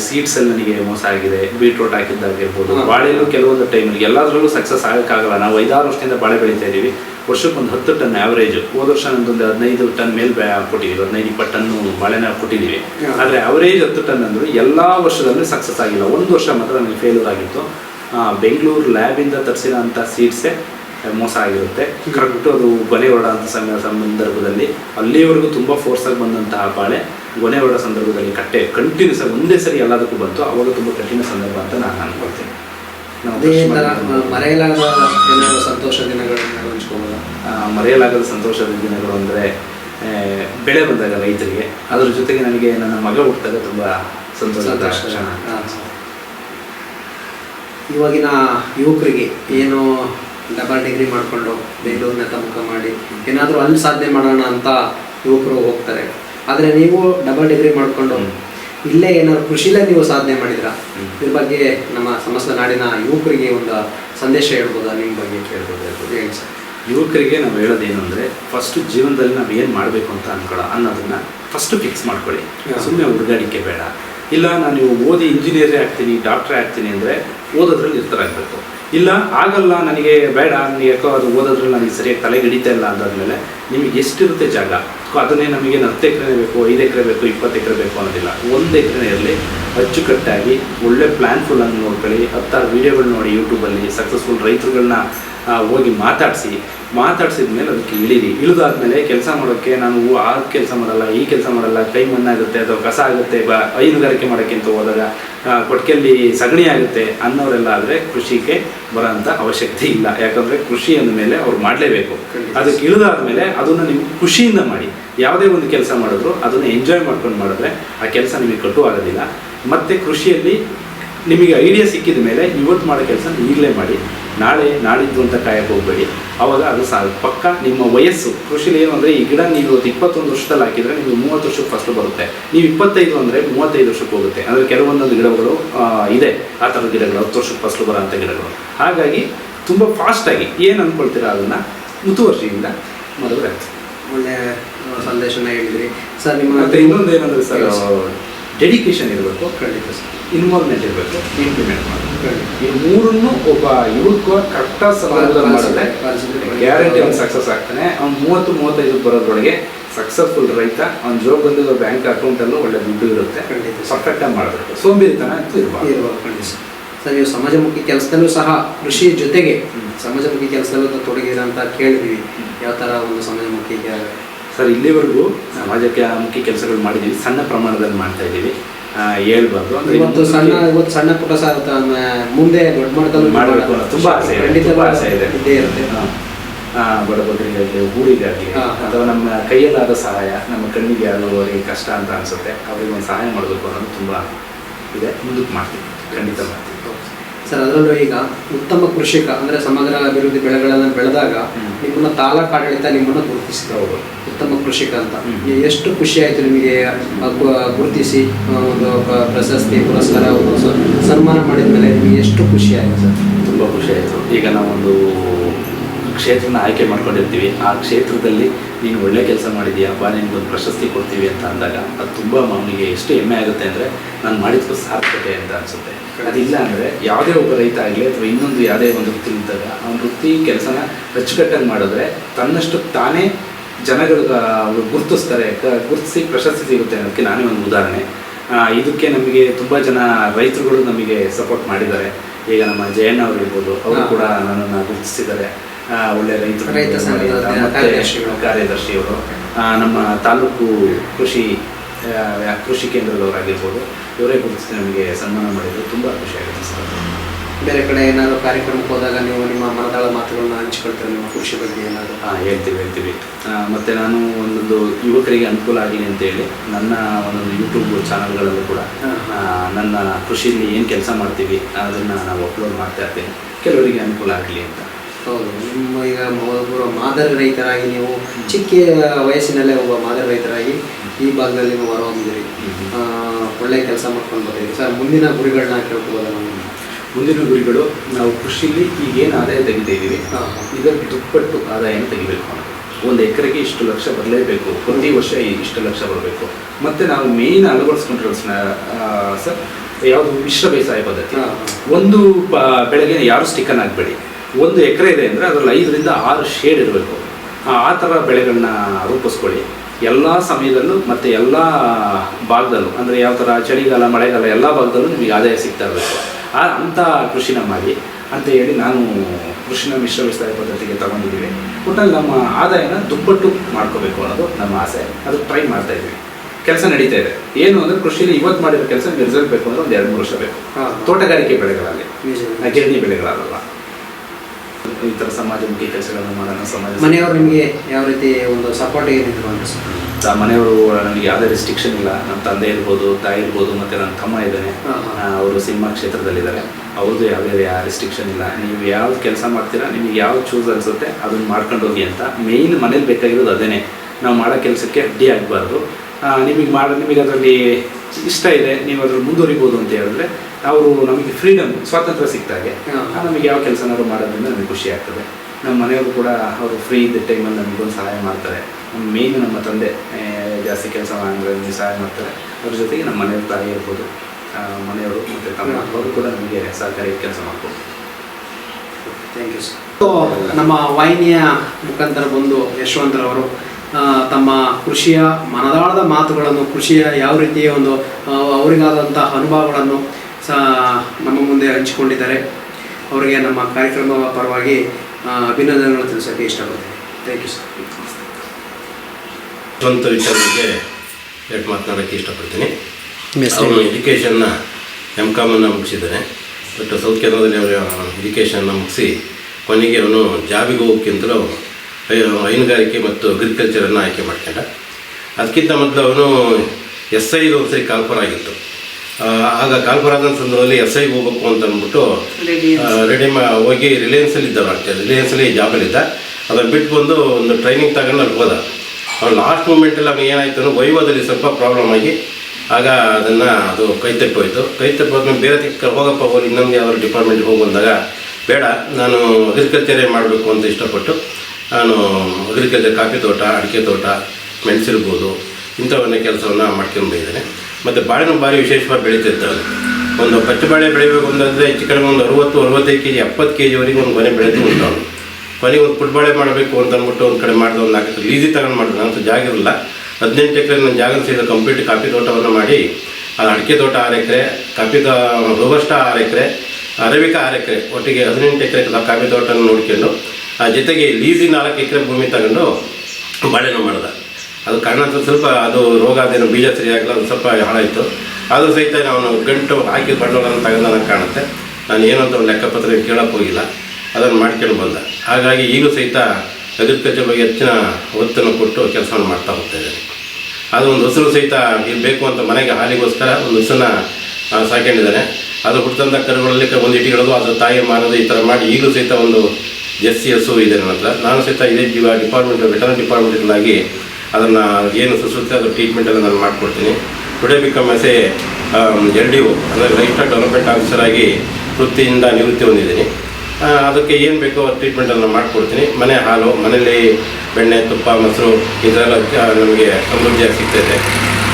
ಸೀಡ್ಸ್ ಅಲ್ಲಿ ನನಗೆ ಮೋಸ ಆಗಿದೆ ಬೀಟ್ರೋಟ್ ಹಾಕಿದ್ದಾಗಿರ್ಬೋದು. ಬಾಳೆಲ್ಲೂ ಕೆಲವೊಂದು ಟೈಮಲ್ಲಿ ಎಲ್ಲದರಲ್ಲೂ ಸಕ್ಸಸ್ ಆಗಕ್ಕಾಗಲ್ಲ. ನಾವು ಐದಾರು ವರ್ಷದಿಂದ ಬಾಳೆ ಬೆಳೀತಾ ಇದೀವಿ ವರ್ಷಕ್ಕೆ ಒಂದು ಹತ್ತು ಟನ್ ಆವರೇಜ್ ಹೋದ ವರ್ಷ ನಮ್ದೊಂದು ಹದಿನೈದು ಟನ್ ಮೇಲೆ ಕೊಟ್ಟಿದ್ದೀವಿ. ಹದಿನೈದು ಇಪ್ಪತ್ತು ಟನ್ನು ಮಳೆನ ಕೊಟ್ಟಿದ್ದೀವಿ. ಆದರೆ ಅವರೇಜ್ ಹತ್ತು ಟನ್ ಅಂದರೆ ಎಲ್ಲ ವರ್ಷದಲ್ಲೂ ಸಕ್ಸಸ್ ಆಗಿಲ್ಲ. ಒಂದು ವರ್ಷ ಮಾತ್ರ ನನಗೆ ಫೇಲ್ಯೂರ್ ಆಗಿತ್ತು. ಬೆಂಗಳೂರು ಲ್ಯಾಬಿಂದ ತರಿಸಿರೋಂಥ ಸೀಡ್ಸೇ ಮೋಸ ಆಗಿರುತ್ತೆ. ಕರೆಕ್ಟು ಅದು ಗೊನೆ ಹೊರಡೋ ಅಂಥ ಸಮಯ ಸಂದರ್ಭದಲ್ಲಿ. ಅಲ್ಲಿವರೆಗೂ ತುಂಬ ಫೋರ್ಸಾಗಿ ಬಂದಂತಹ ಬಾಳೆ ಗೊನೆ ಹೊರಡೋ ಸಂದರ್ಭದಲ್ಲಿ ಕಟ್ಟೆ. ಕಂಟಿನ್ಯೂಸ್ ಆಗಿ ಒಂದೇ ಸರಿ ಎಲ್ಲದಕ್ಕೂ ಬಂತು. ಅವಾಗ ತುಂಬ ಕಠಿಣ ಸಂದರ್ಭ ಅಂತ ನಾನು ಅನ್ಕೊಳ್ತೀನಿ. ಅದೇ ಥರ ಮರೆಯಲಾಗದ ಏನಾದ್ರು ಸಂತೋಷ ದಿನಗಳನ್ನ ಹಂಚ್ಕೋಬೋದಾ ಮರೆಯಲಾಗದ ಸಂತೋಷದ ದಿನಗಳು ಅಂದರೆ ಬೆಳೆ ಬಂದಾಗ ರೈತರಿಗೆ ಅದ್ರ ಜೊತೆಗೆ ನನಗೆ ನನ್ನ ಮಗ ಹುಟ್ಟಿದಾಗ ತುಂಬ ಸಂತೋಷದ ಸಂತೋಷ. ಇವಾಗಿನ ಯುವಕರಿಗೆ ಏನು ಡಬಲ್ ಡಿಗ್ರಿ ಮಾಡಿಕೊಂಡು ಬೆಂಗಳೂರಿನ ತಮಕ ಮಾಡಿ ಏನಾದರೂ ಅಲ್ಲಿ ಸಾಧನೆ ಮಾಡೋಣ ಅಂತ ಯುವಕರು ಹೋಗ್ತಾರೆ. ಆದರೆ ನೀವು ಡಬಲ್ ಡಿಗ್ರಿ ಮಾಡಿಕೊಂಡು. ಇಲ್ಲೇ ಏನಾದ್ರು ಕೃಷಿಲೇ ನೀವು ಸಾಧನೆ ಮಾಡಿದ್ರಾ. ಇದ್ರ ಬಗ್ಗೆ ನಮ್ಮ ಸಮಸ್ತ ನಾಡಿನ ಯುವಕರಿಗೆ ಒಂದು ಸಂದೇಶ ಹೇಳ್ಬೋದಾ? ನಿಮ್ಮ ಬಗ್ಗೆ ಕೇಳ್ಬೋದು. ಹೇಳಿ ಸರ್. ಯುವಕರಿಗೆ ನಾವು ಹೇಳೋದೇನು ಅಂದರೆ ಫಸ್ಟ್ ಜೀವನದಲ್ಲಿ ನಾವು ಏನು ಮಾಡಬೇಕು ಅಂತ ಅನ್ಕೊಳ್ಳೋ ಅನ್ನೋದನ್ನ ಫಸ್ಟ್ ಫಿಕ್ಸ್ ಮಾಡ್ಕೊಳ್ಳಿ. ಸುಮ್ಮನೆ ಹುಡುಗಾಡಿಕೆ ಬೇಡ. ಇಲ್ಲ ನಾನು ನೀವು ಓದಿ ಇಂಜಿನಿಯರೇ ಆಗ್ತೀನಿ ಡಾಕ್ಟ್ರೇ ಆಗ್ತೀನಿ ಅಂದರೆ ಓದೋದ್ರಲ್ಲಿ ಇರ್ತರಾಗಬೇಕು ಇಲ್ಲ ಆಗಲ್ಲ ನನಗೆ ಬೇಡ ನನಗೆ ಯಾಕೋ ಅದು ಓದೋದ್ರಲ್ಲಿ ನನಗೆ ಸರಿಯಾಗಿ ತಲೆಗೆ ಹಿಡಿತಾ ಇಲ್ಲ ಅಂದಾದ್ಮೇಲೆ ನಿಮಗೆ ಎಷ್ಟಿರುತ್ತೆ ಜಾಗ? ಅದನ್ನೇ ನಮಗೆ ಹತ್ತು ಎಕರೆ ಬೇಕು, ಐದು ಎಕರೆ ಬೇಕು, ಇಪ್ಪತ್ತು ಎಕರೆ ಬೇಕು ಅನ್ನೋದಿಲ್ಲ. ಒಂದು ಎಕರೆ ಇರಲಿ, ಅಚ್ಚುಕಟ್ಟಾಗಿ, ಒಳ್ಳೆ ಪ್ಲ್ಯಾನ್ಫುಲ್ ಅನ್ನು ನೋಡ್ಕೊಳ್ಳಿ, ಹತ್ತಾರು ವೀಡಿಯೋಗಳು ನೋಡಿ ಯೂಟ್ಯೂಬಲ್ಲಿ ಸಕ್ಸಸ್ಫುಲ್ ರೈತರುಗಳನ್ನ ಹೋಗಿ ಮಾತಾಡಿಸಿ ಮಾತಾಡ್ಸಿದ ಮೇಲೆ ಅದಕ್ಕೆ ಇಳಿರಿ. ಇಳಿದಾದ್ಮೇಲೆ ಕೆಲಸ ಮಾಡೋಕ್ಕೆ ನಾನು ಆ ಕೆಲಸ ಮಾಡಲ್ಲ ಈ ಕೆಲಸ ಮಾಡಲ್ಲ ಕೈ ಮಣ್ಣಾಗುತ್ತೆ ಅಥವಾ ಕಸ ಆಗುತ್ತೆ ಬ ಹೈನುಗಾರಿಕೆ ಮಾಡೋಕ್ಕೆ ಅಂತ ಹೋದಾಗ ಕೊಟ್ಟಿಗೆಯಲ್ಲಿ ಸಗಣಿ ಆಗುತ್ತೆ ಅನ್ನೋರೆಲ್ಲ ಆದರೆ ಕೃಷಿಗೆ ಬರೋಂಥ ಅವಶ್ಯಕತೆ ಇಲ್ಲ. ಯಾಕಂದರೆ ಕೃಷಿ ಅಂದ ಮೇಲೆ ಅವ್ರು ಮಾಡಲೇಬೇಕು. ಅದಕ್ಕೆ ಇಳಿದಾದ್ಮೇಲೆ ಅದನ್ನು ನೀವು ಖುಷಿಯಿಂದ ಮಾಡಿ. ಯಾವುದೇ ಒಂದು ಕೆಲಸ ಮಾಡಿದ್ರು ಅದನ್ನು ಎಂಜಾಯ್ ಮಾಡ್ಕೊಂಡು ಮಾಡಿದ್ರೆ ಆ ಕೆಲಸ ನಿಮಗೆ ಕಟ್ಟು ಆಗೋದಿಲ್ಲ. ಮತ್ತು ಕೃಷಿಯಲ್ಲಿ ನಿಮಗೆ ಐಡಿಯಾ ಸಿಕ್ಕಿದ ಮೇಲೆ ಇವತ್ತು ಮಾಡೋ ಕೆಲಸ ಈಗಲೇ ಮಾಡಿ. ನಾಳೆ ನಾಳಿದ್ದು ಅಂತ ಕಾಯಕ್ಕೆ ಹೋಗಬೇಡಿ. ಅವಾಗ ಅದು ಸಾಲ ಪಕ್ಕ ನಿಮ್ಮ ವಯಸ್ಸು ಕೃಷಿಲಿ ಏನು ಅಂದರೆ ಈ ಗಿಡ ನೀವು ಇವತ್ತು ಇಪ್ಪತ್ತೊಂದು ವರ್ಷದಲ್ಲಿ ಹಾಕಿದರೆ ನಿಮಗೆ ಮೂವತ್ತು ವರ್ಷಕ್ಕೆ ಫಸಲು ಬರುತ್ತೆ. ನೀವು ಇಪ್ಪತ್ತೈದು ಅಂದರೆ ಮೂವತ್ತೈದು ವರ್ಷಕ್ಕೆ ಹೋಗುತ್ತೆ. ಅಂದರೆ ಕೆಲವೊಂದೊಂದು ಗಿಡಗಳು ಇದೆ. ಆ ಥರದ ಗಿಡಗಳು ಹತ್ತು ವರ್ಷಕ್ಕೆ ಫಸಲು ಬರೋಂಥ ಗಿಡಗಳು. ಹಾಗಾಗಿ ತುಂಬ ಫಾಸ್ಟಾಗಿ ಏನು ಅಂದ್ಕೊಳ್ತೀರಾ ಅದನ್ನು ಮುತುವರ್ಜಿಯಿಂದ ಮದುವೆ ಒಳ್ಳೆಯ ಸಂದೇಶನ ಹೇಳಿದ್ರಿ. ಸರ್ ನಿಮ್ಮ ಮತ್ತೆ ಇನ್ನೊಂದು ಏನಂದರೆ ಸರ್ ಡೆಡಿಕೇಶನ್ ಇರಬೇಕು ಖಂಡಿತ ಇನ್ವಾಲ್ವ್ಮೆಂಟ್ ಇರಬೇಕು ಇಂಪ್ಲಿಮೆಂಟ್ ಮಾಡಬೇಕು. ಈ ಮೂರನ್ನು ಒಬ್ಬ ಯುವಕ ಕರೆಕ್ಟಾಗಿ ಸಮಾಧಾನ ಮಾಡಿದ್ರೆ ಗ್ಯಾರಂಟಿ ಅವ್ನು ಸಕ್ಸಸ್ ಆಗ್ತಾನೆ. ಅವ್ನು ಮೂವತ್ತು ಮೂವತ್ತೈದು ಬರೋದ್ರೊಳಗೆ ಸಕ್ಸಸ್ಫುಲ್ ರೈತ ಅವ್ನ ಜೋಬ್ ಬಂದಿರೋ ಬ್ಯಾಂಕ್ ಅಕೌಂಟಲ್ಲೂ ಒಳ್ಳೆ ದುಡ್ಡು ಇರುತ್ತೆ. ಖಂಡಿತ. ಪರ್ಫೆಕ್ಟಾಗಿ ಮಾಡಬೇಕು. ಸೋಂಬೇರಿತನ ಅಂತೂ ಇರಬಾರ್ದು. ಇರಬಾರ್ದು ಖಂಡಿತ. ಸರ್ ನೀವು ಸಮಾಜಮುಖಿ ಕೆಲಸದಲ್ಲೂ ಸಹ ಕೃಷಿ ಜೊತೆಗೆ ಸಮಾಜಮುಖಿ ಕೆಲಸದಲ್ಲೂ ತೊಡಗಿದೆ ತೊಡಗಿರ ಅಂತ ಕೇಳಿದ್ವಿ ಯಾವ ಥರ ಒಂದು ಸಮಾಜಮುಖಿ ಸರ್ ಇಲ್ಲಿವರೆಗೂ ಸಮಾಜಕ್ಕೆ ಮುಖ್ಯ ಕೆಲಸಗಳು ಮಾಡಿದ್ದೀವಿ. ಸಣ್ಣ ಪ್ರಮಾಣದಲ್ಲಿ ಮಾಡ್ತಾ ಇದ್ದೀವಿ. ಹೇಳ್ಬಾರ್ದು. ಅಂದ್ರೆ ಇವತ್ತು ಸಣ್ಣ ಇವತ್ತು ಸಣ್ಣ ಪುಟ್ಟ ಸಾರ್ ಮುಂದೆ ದೊಡ್ಡ ಮಟ್ಟದಲ್ಲಿ ಮಾಡಬೇಕು. ತುಂಬಾ ಆಸೆ ಇದೆ, ಖಂಡಿತ ತುಂಬಾ ಆಸೆ ಇದೆ. ಇದ್ದೇ ಇರುತ್ತೆ. ಬಡಬಗ್ಗರಿಗಾಗಲಿ ಊರಿಗಾಗಲಿ. ಅಥವಾ ನಮ್ಮ ಕೈಯಲ್ಲಾದ ಸಹಾಯ ನಮ್ಮ ಕಣ್ಣಿಗೆ ಆಗುವವರಿಗೆ ಕಷ್ಟ ಅಂತ ಅನಿಸುತ್ತೆ. ಅವ್ರಿಗೆ ಒಂದು ಸಹಾಯ ಮಾಡಬೇಕು ಅನ್ನೋದು ತುಂಬ ಇದೆ. ಮುಂದಕ್ಕೆ ಮಾಡ್ತೀವಿ. ಖಂಡಿತ ಮಾಡ್ತೀವಿ. ಸರ್ ಅದರಲ್ಲೂ ಈಗ ಉತ್ತಮ ಕೃಷಿಕ ಅಂದ್ರೆ ಸಮಗ್ರ ಅಭಿವೃದ್ಧಿ ಬೆಳೆಗಳನ್ನು ಬೆಳೆದಾಗ. ನಿಮ್ಮನ್ನ ತಾಲೂಕು ಆಡಳಿತ ನಿಮ್ಮನ್ನ ಗುರುತಿಸಿದ್ರು ಅವರು ಉತ್ತಮ ಕೃಷಿಕ ಅಂತ. ಎಷ್ಟು ಖುಷಿ ಆಯ್ತು ನಿಮಗೆ ಗುರುತಿಸಿ ಒಂದು ಪ್ರಶಸ್ತಿ ಪುರಸ್ಕಾರ ಸನ್ಮಾನ ಮಾಡಿದ ಮೇಲೆ ನಿಮಗೆ ಎಷ್ಟು ಖುಷಿ ಆಯ್ತು ಸರ್? ತುಂಬ ಖುಷಿ ಆಯ್ತು. ಈಗ ನಾವೊಂದು ಕ್ಷೇತ್ರನ ಆಯ್ಕೆ ಮಾಡ್ಕೊಂಡಿರ್ತೀವಿ. ಆ ಕ್ಷೇತ್ರದಲ್ಲಿ ನೀನು ಒಳ್ಳೆ ಕೆಲಸ ಮಾಡಿದೀಯಾ? ಬಾ ನಿನ್ಗೊಂದು ಪ್ರಶಸ್ತಿ ಕೊಡ್ತೀವಿ ಅಂತ ಅಂದಾಗ ಅದು ತುಂಬ ಅವನಿಗೆ ಎಷ್ಟು ಹೆಮ್ಮೆ ಆಗುತ್ತೆ ಅಂದರೆ ನಾನು ಮಾಡಿದ್ಕೂ ಸಾರ್ಥಕತೆ ಅಂತ ಅನಿಸುತ್ತೆ. ಅದಿಲ್ಲ ಅಂದರೆ ಯಾವುದೇ ಒಬ್ಬ ರೈತ ಆಗಲಿ ಅಥವಾ ಇನ್ನೊಂದು ಯಾವುದೇ ಒಂದು ವೃತ್ತಿ ಇದ್ದಾಗ ಅವನ ವೃತ್ತಿ ಕೆಲಸನ ಅಚ್ಚುಕಟ್ಟಾಗಿ ಮಾಡಿದ್ರೆ ತನ್ನಷ್ಟು ತಾನೇ ಜನಗಳು ಅವರು ಗುರುತಿಸ್ತಾರೆ. ಗುರುತಿಸಿ ಪ್ರಶಸ್ತಿ ಸಿಗುತ್ತೆ ಅನ್ನೋದಕ್ಕೆ ನಾನೇ ಒಂದು ಉದಾಹರಣೆ. ಇದಕ್ಕೆ ನಮಗೆ ತುಂಬ ಜನ ರೈತರುಗಳು ನಮಗೆ ಸಪೋರ್ಟ್ ಮಾಡಿದ್ದಾರೆ. ಈಗ ನಮ್ಮ ಜಯಣ್ಣ ಅವರು ಇರ್ಬೋದು ಅವರು ಕೂಡ ನನ್ನನ್ನು ಗುರುತಿಸಿದ್ದಾರೆ. ಒಳ್ಳೆ ರೈತರು ರೈತ ಸಂಘದ ಕಾರ್ಯದರ್ಶಿಗಳು. ಕಾರ್ಯದರ್ಶಿಯವರು ನಮ್ಮ ತಾಲೂಕು ಕೃಷಿ ಕೃಷಿ ಕೇಂದ್ರದವರಾಗಿರ್ಬೋದು. ಇವರೇ ಕುರಿತು ನಮಗೆ ಸನ್ಮಾನ ಮಾಡಿದ್ರು. ತುಂಬ ಖುಷಿಯಾಗುತ್ತೆ ಸರ್. ಬೇರೆ ಕಡೆ ಏನಾದರೂ ಕಾರ್ಯಕ್ರಮಕ್ಕೆ ಹೋದಾಗ ನೀವು ನಿಮ್ಮ ಮನದಾಳ ಮಾತುಗಳನ್ನ ಹಂಚ್ಕೊಳ್ತೀರಾ? ನಿಮ್ಮ ಕೃಷಿ ಬಗ್ಗೆ ಏನಾದರೂ? ಹಾಂ ಹೇಳ್ತೀವಿ ಹೇಳ್ತೀವಿ. ಮತ್ತು ಮತ್ತೆ ನಾನು ಒಂದೊಂದು ಯುವಕರಿಗೆ ಅನುಕೂಲ ಆಗಲಿ ಅಂತೇಳಿ ನನ್ನ ಒಂದೊಂದು ಯೂಟ್ಯೂಬ್ ಚಾನಲ್ಗಳಲ್ಲೂ ಕೂಡ ನನ್ನ ಕೃಷಿಯಲ್ಲಿ ಏನು ಕೆಲಸ ಮಾಡ್ತೀವಿ ಅದನ್ನು ನಾವು ಅಪ್ಲೋಡ್ ಮಾಡ್ತಾ ಇರ್ತೀನಿ. ಕೆಲವರಿಗೆ ಅನುಕೂಲ ಆಗಲಿ ಅಂತ. ಹೌದು. ನಿಮ್ಮ ಈಗ ಒಬ್ಬರು ಮಾದರಿ ರೈತರಾಗಿ ನೀವು ಚಿಕ್ಕ ವಯಸ್ಸಿನಲ್ಲೇ ಒಬ್ಬ ಮಾದರಿ ರೈತರಾಗಿ ಈ ಭಾಗದಲ್ಲಿ ನೀವು ಹೊರಹೊಮ್ಮಿದಿರಿ. ಹ್ಮ್. ಆ, ಒಳ್ಳೆ ಕೆಲಸ ಮಾಡ್ಕೊಂಡು ಬರ್ತೀರಿ ಸರ್ ಮುಂದಿನ ಗುರಿಗಳನ್ನ ಕೇಳ್ಕೊಬೋದ ನಾವು? ಮುಂದಿನ ಗುರಿಗಳು ನಾವು ಕೃಷಿಲಿ ಈಗೇನು ಆದಾಯ ತೆಗಿತಾ ಇದ್ದೀವಿ ಇದಕ್ಕೆ ಇದರ ದುಪ್ಪಟ್ಟು ಆದಾಯನ ತೆಗಿಬೇಕು ಒಂದು ಎಕರೆಗೆ ಇಷ್ಟು ಲಕ್ಷ ಬರಲೇಬೇಕು ಪ್ರತಿ ವರ್ಷ ಇಷ್ಟು ಲಕ್ಷ ಬರಬೇಕು. ಮತ್ತು ನಾವು ಮೇಯ್ನ್ ಅಳವಡಿಸ್ಕೊಂಡಿರೋ ಸರ್ ಯಾವುದು ಮಿಶ್ರ ಬೇಸಾಯ ಪದ್ಧತಿ. ಒಂದು ಬೆಳಗ್ಗೆ ಬೆಳೆಗೆ ಯಾರು ಸ್ಟಿಕ್ಕನ್ ಆಗಬೇಡಿ ಒಂದು ಎಕರೆ ಇದೆ ಅಂದರೆ ಅದರಲ್ಲಿ ಐದರಿಂದ ಆರು ಶೇಡ್ ಇರಬೇಕು. ಆ ಥರ ಬೆಳೆಗಳನ್ನ ರೂಪಿಸ್ಕೊಳ್ಳಿ. ಎಲ್ಲ ಸಮಯದಲ್ಲೂ ಮತ್ತು ಎಲ್ಲ ಭಾಗದಲ್ಲೂ ಅಂದರೆ ಯಾವ ಥರ ಚಳಿಗಾಲ ಮಳೆಗಾಲ ಎಲ್ಲ ಭಾಗದಲ್ಲೂ ನಿಮಗೆ ಆದಾಯ ಸಿಗ್ತಾ ಇರಬೇಕು. ಆ ಅಂಥ ಕೃಷಿನ ಮಾಡಿ ಅಂತ ಹೇಳಿ ನಾನು ಕೃಷಿನ ಮಿಶ್ರ ವಿಸ್ತಾರ ಪದ್ಧತಿಗೆ ತಗೊಂಡಿದ್ದೀವಿ ಒಟ್ಟಲ್ಲಿ ನಮ್ಮ ಆದಾಯನ ದುಪ್ಪಟ್ಟು ಮಾಡ್ಕೋಬೇಕು ಅನ್ನೋದು ನಮ್ಮ ಆಸೆ. ಅದು ಟ್ರೈ ಮಾಡ್ತಾ ಇದ್ದೀವಿ. ಕೆಲಸ ನಡೀತಾ ಇದೆ. ಏನು ಅಂದರೆ ಕೃಷಿಲಿ ಇವತ್ತು ಮಾಡಿರೋ ಕೆಲಸ ರಿಸಲ್ಟ್ ಬೇಕು ಅಂದರೆ ಒಂದು ಎರಡು ಮೂರು ವರ್ಷ ಬೇಕು. ತೋಟಗಾರಿಕೆ ಬೆಳೆಗಳಲ್ಲಿ. ಗಿರಣಿ ಬೆಳೆಗಳಲ್ಲ ಈ ಥರ ಸಮಾಜಮುಖಿ ಕೆಲಸಗಳನ್ನು ಮಾಡೋಣ ಸಮಾಜ ಮನೆಯವರು ನಿಮಗೆ ಯಾವ ರೀತಿ ಒಂದು ಸಪೋರ್ಟ್ ಏನಿದ್ರು ಅಂತ ಮನೆಯವರು ನನಗೆ ಯಾವುದೇ ರಿಸ್ಟ್ರಿಕ್ಷನ್ ಇಲ್ಲ. ನಮ್ಮ ತಂದೆ ಇರ್ಬೋದು ತಾಯಿ ಇರ್ಬೋದು ಮತ್ತು ನನ್ನ ತಮ್ಮ ಇದ್ದಾನೆ. ಅವರು ಸಿನಿಮಾ ಕ್ಷೇತ್ರದಲ್ಲಿದ್ದಾರೆ. ಅವ್ರದ್ದು ಯಾವುದೇ ಯಾವ ರಿಸ್ಟ್ರಿಕ್ಷನ್ ಇಲ್ಲ. ನೀವು ಯಾವ ಕೆಲಸ ಮಾಡ್ತೀರಾ ನಿಮಗೆ ಯಾವ ಚೂಸ್ ಅನಿಸುತ್ತೆ ಅದನ್ನ ಮಾಡ್ಕೊಂಡು ಹೋಗಿ ಅಂತ ಮೇಯ್ನ್ ಮನೇಲಿ ಬೇಕಾಗಿರೋದು ಅದೇನೆ. ನಾವು ಮಾಡೋ ಕೆಲಸಕ್ಕೆ ಅಡ್ಡಿ ಆಗಬಾರ್ದು. ನಿಮಗೆ ಮಾಡೋ ನಿಮಗೆ ಅದರಲ್ಲಿ ಇಷ್ಟ ಇದೆ ನೀವು ಅದ್ರಲ್ಲಿ ಮುಂದುವರಿಬೋದು ಅಂತ ಹೇಳಿದ್ರೆ ಅವರು ನಮಗೆ ಫ್ರೀಡಮ್ ಸ್ವಾತಂತ್ರ್ಯ ಸಿಕ್ತಾಗೆ ನಮಗೆ ಯಾವ ಕೆಲಸನಾದ್ರು ಮಾಡೋದ್ರಿಂದ ನಮಗೆ ಖುಷಿ ಆಗ್ತದೆ. ನಮ್ಮ ಮನೆಯವರು ಕೂಡ ಅವರು ಫ್ರೀ ಇದ್ದ ಟೈಮಲ್ಲಿ ನಮಗೊಂದು ಸಹಾಯ ಮಾಡ್ತಾರೆ. ಮೇನ್ ನಮ್ಮ ತಂದೆ ಜಾಸ್ತಿ ಕೆಲಸ ನಮಗೆ ಸಹಾಯ ಮಾಡ್ತಾರೆ. ಅವ್ರ ಜೊತೆಗೆ ನಮ್ಮ ಮನೆಯವ್ರ ತಾಯಿ ಇರ್ಬೋದು. ಮನೆಯವರು ಮತ್ತು ತಮ್ಮ ಅವರು ಕೂಡ ನಮಗೆ ಸಹಕಾರಿ ಕೆಲಸ ಮಾಡ್ಬೋದು. ಥ್ಯಾಂಕ್ ಯು ಸರ್ ನಮ್ಮ ವಾಹಿನಿಯ ಮುಖಾಂತರ ಬಂದು ಯಶವಂತರವರು ತಮ್ಮ ಕೃಷಿಯ ಮನದಾಳದ ಮಾತುಗಳನ್ನು ಕೃಷಿಯ ಯಾವ ರೀತಿಯ ಒಂದು ಅವರಿಗಾದಂಥ ಅವರಿಗಾದಂತಹ ಅನುಭವಗಳನ್ನು ಸಹ ನಮ್ಮ ಮುಂದೆ ಹಂಚಿಕೊಂಡಿದ್ದಾರೆ. ಅವರಿಗೆ ನಮ್ಮ ಕಾರ್ಯಕ್ರಮ ಪರವಾಗಿ ಅಭಿನಂದನೆಗಳು ತಿಳಿಸೋಕ್ಕೆ ಇಷ್ಟಪಡ್ತೀನಿ. ಥ್ಯಾಂಕ್ ಯು ಸರ್ ಸ್ವಂತ ವಿಚಾರ ಬಗ್ಗೆ ಮಾತನಾಡೋಕ್ಕೆ ಇಷ್ಟಪಡ್ತೀನಿ. ಅವರು ಅವನು ಎಜುಕೇಷನ್ನ ಎಂ ಕಾಮನ್ನು ಮುಗಿಸಿದ್ದಾರೆ. ಬಟ್ ಸೌತ್ ಕೇಂದ್ರದಲ್ಲಿ ಅವರು ಎಜುಕೇಷನ್ನ ಮುಗಿಸಿ ಕೊನೆಗೆ ಅವನು ಜಾಬಿಗೆ ಹೋಗೋಕ್ಕಿಂತಲೂ ಹೈನುಗಾರಿಕೆ ಮತ್ತು ಅಗ್ರಿಕಲ್ಚರನ್ನು ಆಯ್ಕೆ ಮಾಡ್ಕೊಂಡ. ಅದಕ್ಕಿಂತ ಮೊದಲು ಅವನು ಎಸ್ ಐ ಒಂದು ಸರಿ ಕಾಲ್ಫರ್ ಆಗಿತ್ತು ಆ, ಆಗ ಕಾಲ್ಫರ್ ಆದ ಸಂದರ್ಭದಲ್ಲಿ ಎಸ್ ಐ ಹೋಗ್ಬೇಕು ಅಂತ ಅಂದ್ಬಿಟ್ಟು ರೆಡಿ ಮಾ ಹೋಗಿ ರಿಲಯನ್ಸಲ್ಲಿ ಇದ್ದವ ರಿಲಯನ್ಸಲ್ಲಿ ಜಾಬಲ್ಲಿದ್ದ ಅದನ್ನು ಬಿಟ್ಟು ಬಂದು ಒಂದು ಟ್ರೈನಿಂಗ್ ತಗೊಂಡು ಅಲ್ಲಿ ಹೋದ. ಅವ್ರು ಲಾಸ್ಟ್ ಮೂಮೆಂಟಲ್ಲಿ ಅವ್ನಿಗೆ ಏನಾಯ್ತು ಅಂದ್ರೆ ವೈವದಲ್ಲಿ ಸ್ವಲ್ಪ ಪ್ರಾಬ್ಲಮ್ ಆಗಿ ಆಗ ಅದನ್ನು ಅದು ಕೈ ತಪ್ಪೋಯ್ತು ಕೈ ತಪ್ಪೋದ್ಮೇಲೆ ಬೇರೆ ತಿಕ್ಕ ಹೋಗಪ್ಪ ಹೋಗಿ ಇನ್ನೊಂದು ಯಾವ್ದಾದ್ರು ಡಿಪಾರ್ಟ್ಮೆಂಟ್ಗೆ ಹೋಗಿ ಬಂದಾಗ ಬೇಡ ನಾನು ಅಗ್ರಿಕಲ್ಚರೇ ಮಾಡಬೇಕು ಅಂತ ಇಷ್ಟಪಟ್ಟು ನಾನು ಅಗ್ರಿಕಲ್ಚರ್ ಕಾಫಿ ತೋಟ ಅಡಿಕೆ ತೋಟ ಮೆಣಸಿರ್ಬೋದು ಇಂಥವನ್ನ ಕೆಲಸವನ್ನು ಮಾಡ್ಕೊಂಡು ಬಂದಿದ್ದೇನೆ. ಮತ್ತು ಬಾಳೆನೂ ಭಾರಿ ವಿಶೇಷವಾಗಿ ಬೆಳೀತಿರ್ತವೆ ಒಂದು ಪಚ್ಚ ಬಾಳೆ ಬೆಳಿಬೇಕು ಅಂತಂದರೆ ಹೆಚ್ಚು ಕಡಿಮೆ ಒಂದು ಅರುವತ್ತು, ಅರವತ್ತೈದು ಕೆ ಜಿ ಎಪ್ಪತ್ತು ಕೆ ಜಿವರೆಗೆ ಒಂದು ಮನೆ ಬೆಳೆದು ಉಂಟು ಕೊನೆಗೆ ಒಂದು ಪುಟ್ಬಾಳೆ ಮಾಡಬೇಕು ಅಂತ ಅಂದ್ಬಿಟ್ಟು ಒಂದು ಕಡೆ ಮಾಡಿದ ಒಂದು ನಾಲ್ಕು ಲೀಸಿ ತಗೊಂಡು ಮಾಡಿದ್ರು ನಾನು ಜಾಗ ಇರಲಿಲ್ಲ ಹದಿನೆಂಟು ಎಕರೆ ನನ್ನ ಜಾಗ ಸಹಿತ ಕಂಪ್ಲೀಟ್ ಕಾಫಿ ತೋಟವನ್ನು ಮಾಡಿ, ಅದು ಅಡಿಕೆ ತೋಟ ಆರು ಎಕರೆ, ಕಾಫಿ ರೋಬಸ್ಟ ಆರು ಎಕರೆ ಅರೇಬಿಕಾ ಆರು ಎಕರೆ, ಒಟ್ಟಿಗೆ ಹದಿನೆಂಟು ಎಕರೆ ಕಾಫಿ ತೋಟನ ನೋಡ್ಕೊಂಡು, ಆ ಜೊತೆಗೆ ಲೀಸಿ ನಾಲ್ಕು ಎಕರೆ ಭೂಮಿ ತಗೊಂಡು ಬಾಳೆನೂ ಮಾಡ್ದ. ಅದು ಕಾರಣಾಂತರ ಸ್ವಲ್ಪ ಅದು ರೋಗ ಅದೇನು ಬೀಜ ಸರಿಯಾಗಲ್ಲ ಅದು ಸ್ವಲ್ಪ ಹಾಳಾಯಿತು. ಆದರೂ ಸಹಿತ ನಾನು ಗಂಟು ಹಾಕಿ ಬಂಡವಾಳನ ತಗೊಂಡು ನನಗೆ ಕಾಣುತ್ತೆ. ನಾನು ಏನೋ ಒಂದು ಲೆಕ್ಕಪತ್ರ ಕೇಳಕ್ಕೆ ಹೋಗಿಲ್ಲ. ಅದನ್ನು ಮಾಡ್ಕೊಂಡು ಬಂದ. ಹಾಗಾಗಿ ಈಗಲೂ ಸಹಿತ ಅಗ್ರಿಕಲ್ಚರ್ ಬಗ್ಗೆ ಹೆಚ್ಚಿನ ಒತ್ತನ್ನು ಕೊಟ್ಟು ಕೆಲಸವನ್ನು ಮಾಡ್ತಾ ಹೋಗ್ತಾ ಇದ್ದೇನೆ. ಅದು ಒಂದು ಹಸಿರು ಸಹಿತ ನೀವು ಬೇಕು ಅಂತ ಮನೆಗೆ ಹಾಲಿಗೋಸ್ಕರ ಒಂದು ಹಸನ್ನ ಸಾಕೊಂಡಿದ್ದಾನೆ. ಅದು ಹುಟ್ಟಂಥ ಕರುಗಳಲ್ಲಿ ಒಂದು ಇಟ್ಟಿಗಳದು ಅದು ತಾಯಿ ಮಾರೋದು ಈ ಥರ ಮಾಡಿ ಈಗಲೂ ಸಹಿತ ಒಂದು ಜರ್ಸಿ ಹಸು ಇದೆ ನನ್ನ ಹತ್ರ. ನಾನು ಸಹಿತ ಇದೇ ಜೀವ ಡಿಪಾರ್ಟ್ಮೆಂಟ್ ವೆಟರ್ನರಿ ಡಿಪಾರ್ಟ್ಮೆಂಟಲ್ಲಾಗಿ ಅದನ್ನು ಏನು ಸುಸುತ್ತೆ ಅದು ಟ್ರೀಟ್ಮೆಂಟ್ ಎಲ್ಲ ನಾನು ಮಾಡಿಕೊಡ್ತೀನಿ. Today become S A L D O ಅಂದರೆ ಲೈಫ್ ಡೆವಲಪ್ಮೆಂಟ್ ಆಫೀಸರ್ ಆಗಿ ವೃತ್ತಿಯಿಂದ ನಿವೃತ್ತಿ ಹೊಂದಿದ್ದೀನಿ. ಅದಕ್ಕೆ ಏನು ಬೇಕೋ ಟ್ರೀಟ್ಮೆಂಟನ್ನು ಮಾಡಿಕೊಡ್ತೀನಿ. ಮನೆ ಹಾಲು, ಮನೆಯಲ್ಲಿ ಬೆಣ್ಣೆ, ತುಪ್ಪ, ಮೊಸರು, ಇದೆಲ್ಲ ನಮಗೆ ಸಮೃದ್ಧಿಯಾಗಿ ಸಿಗ್ತೈತೆ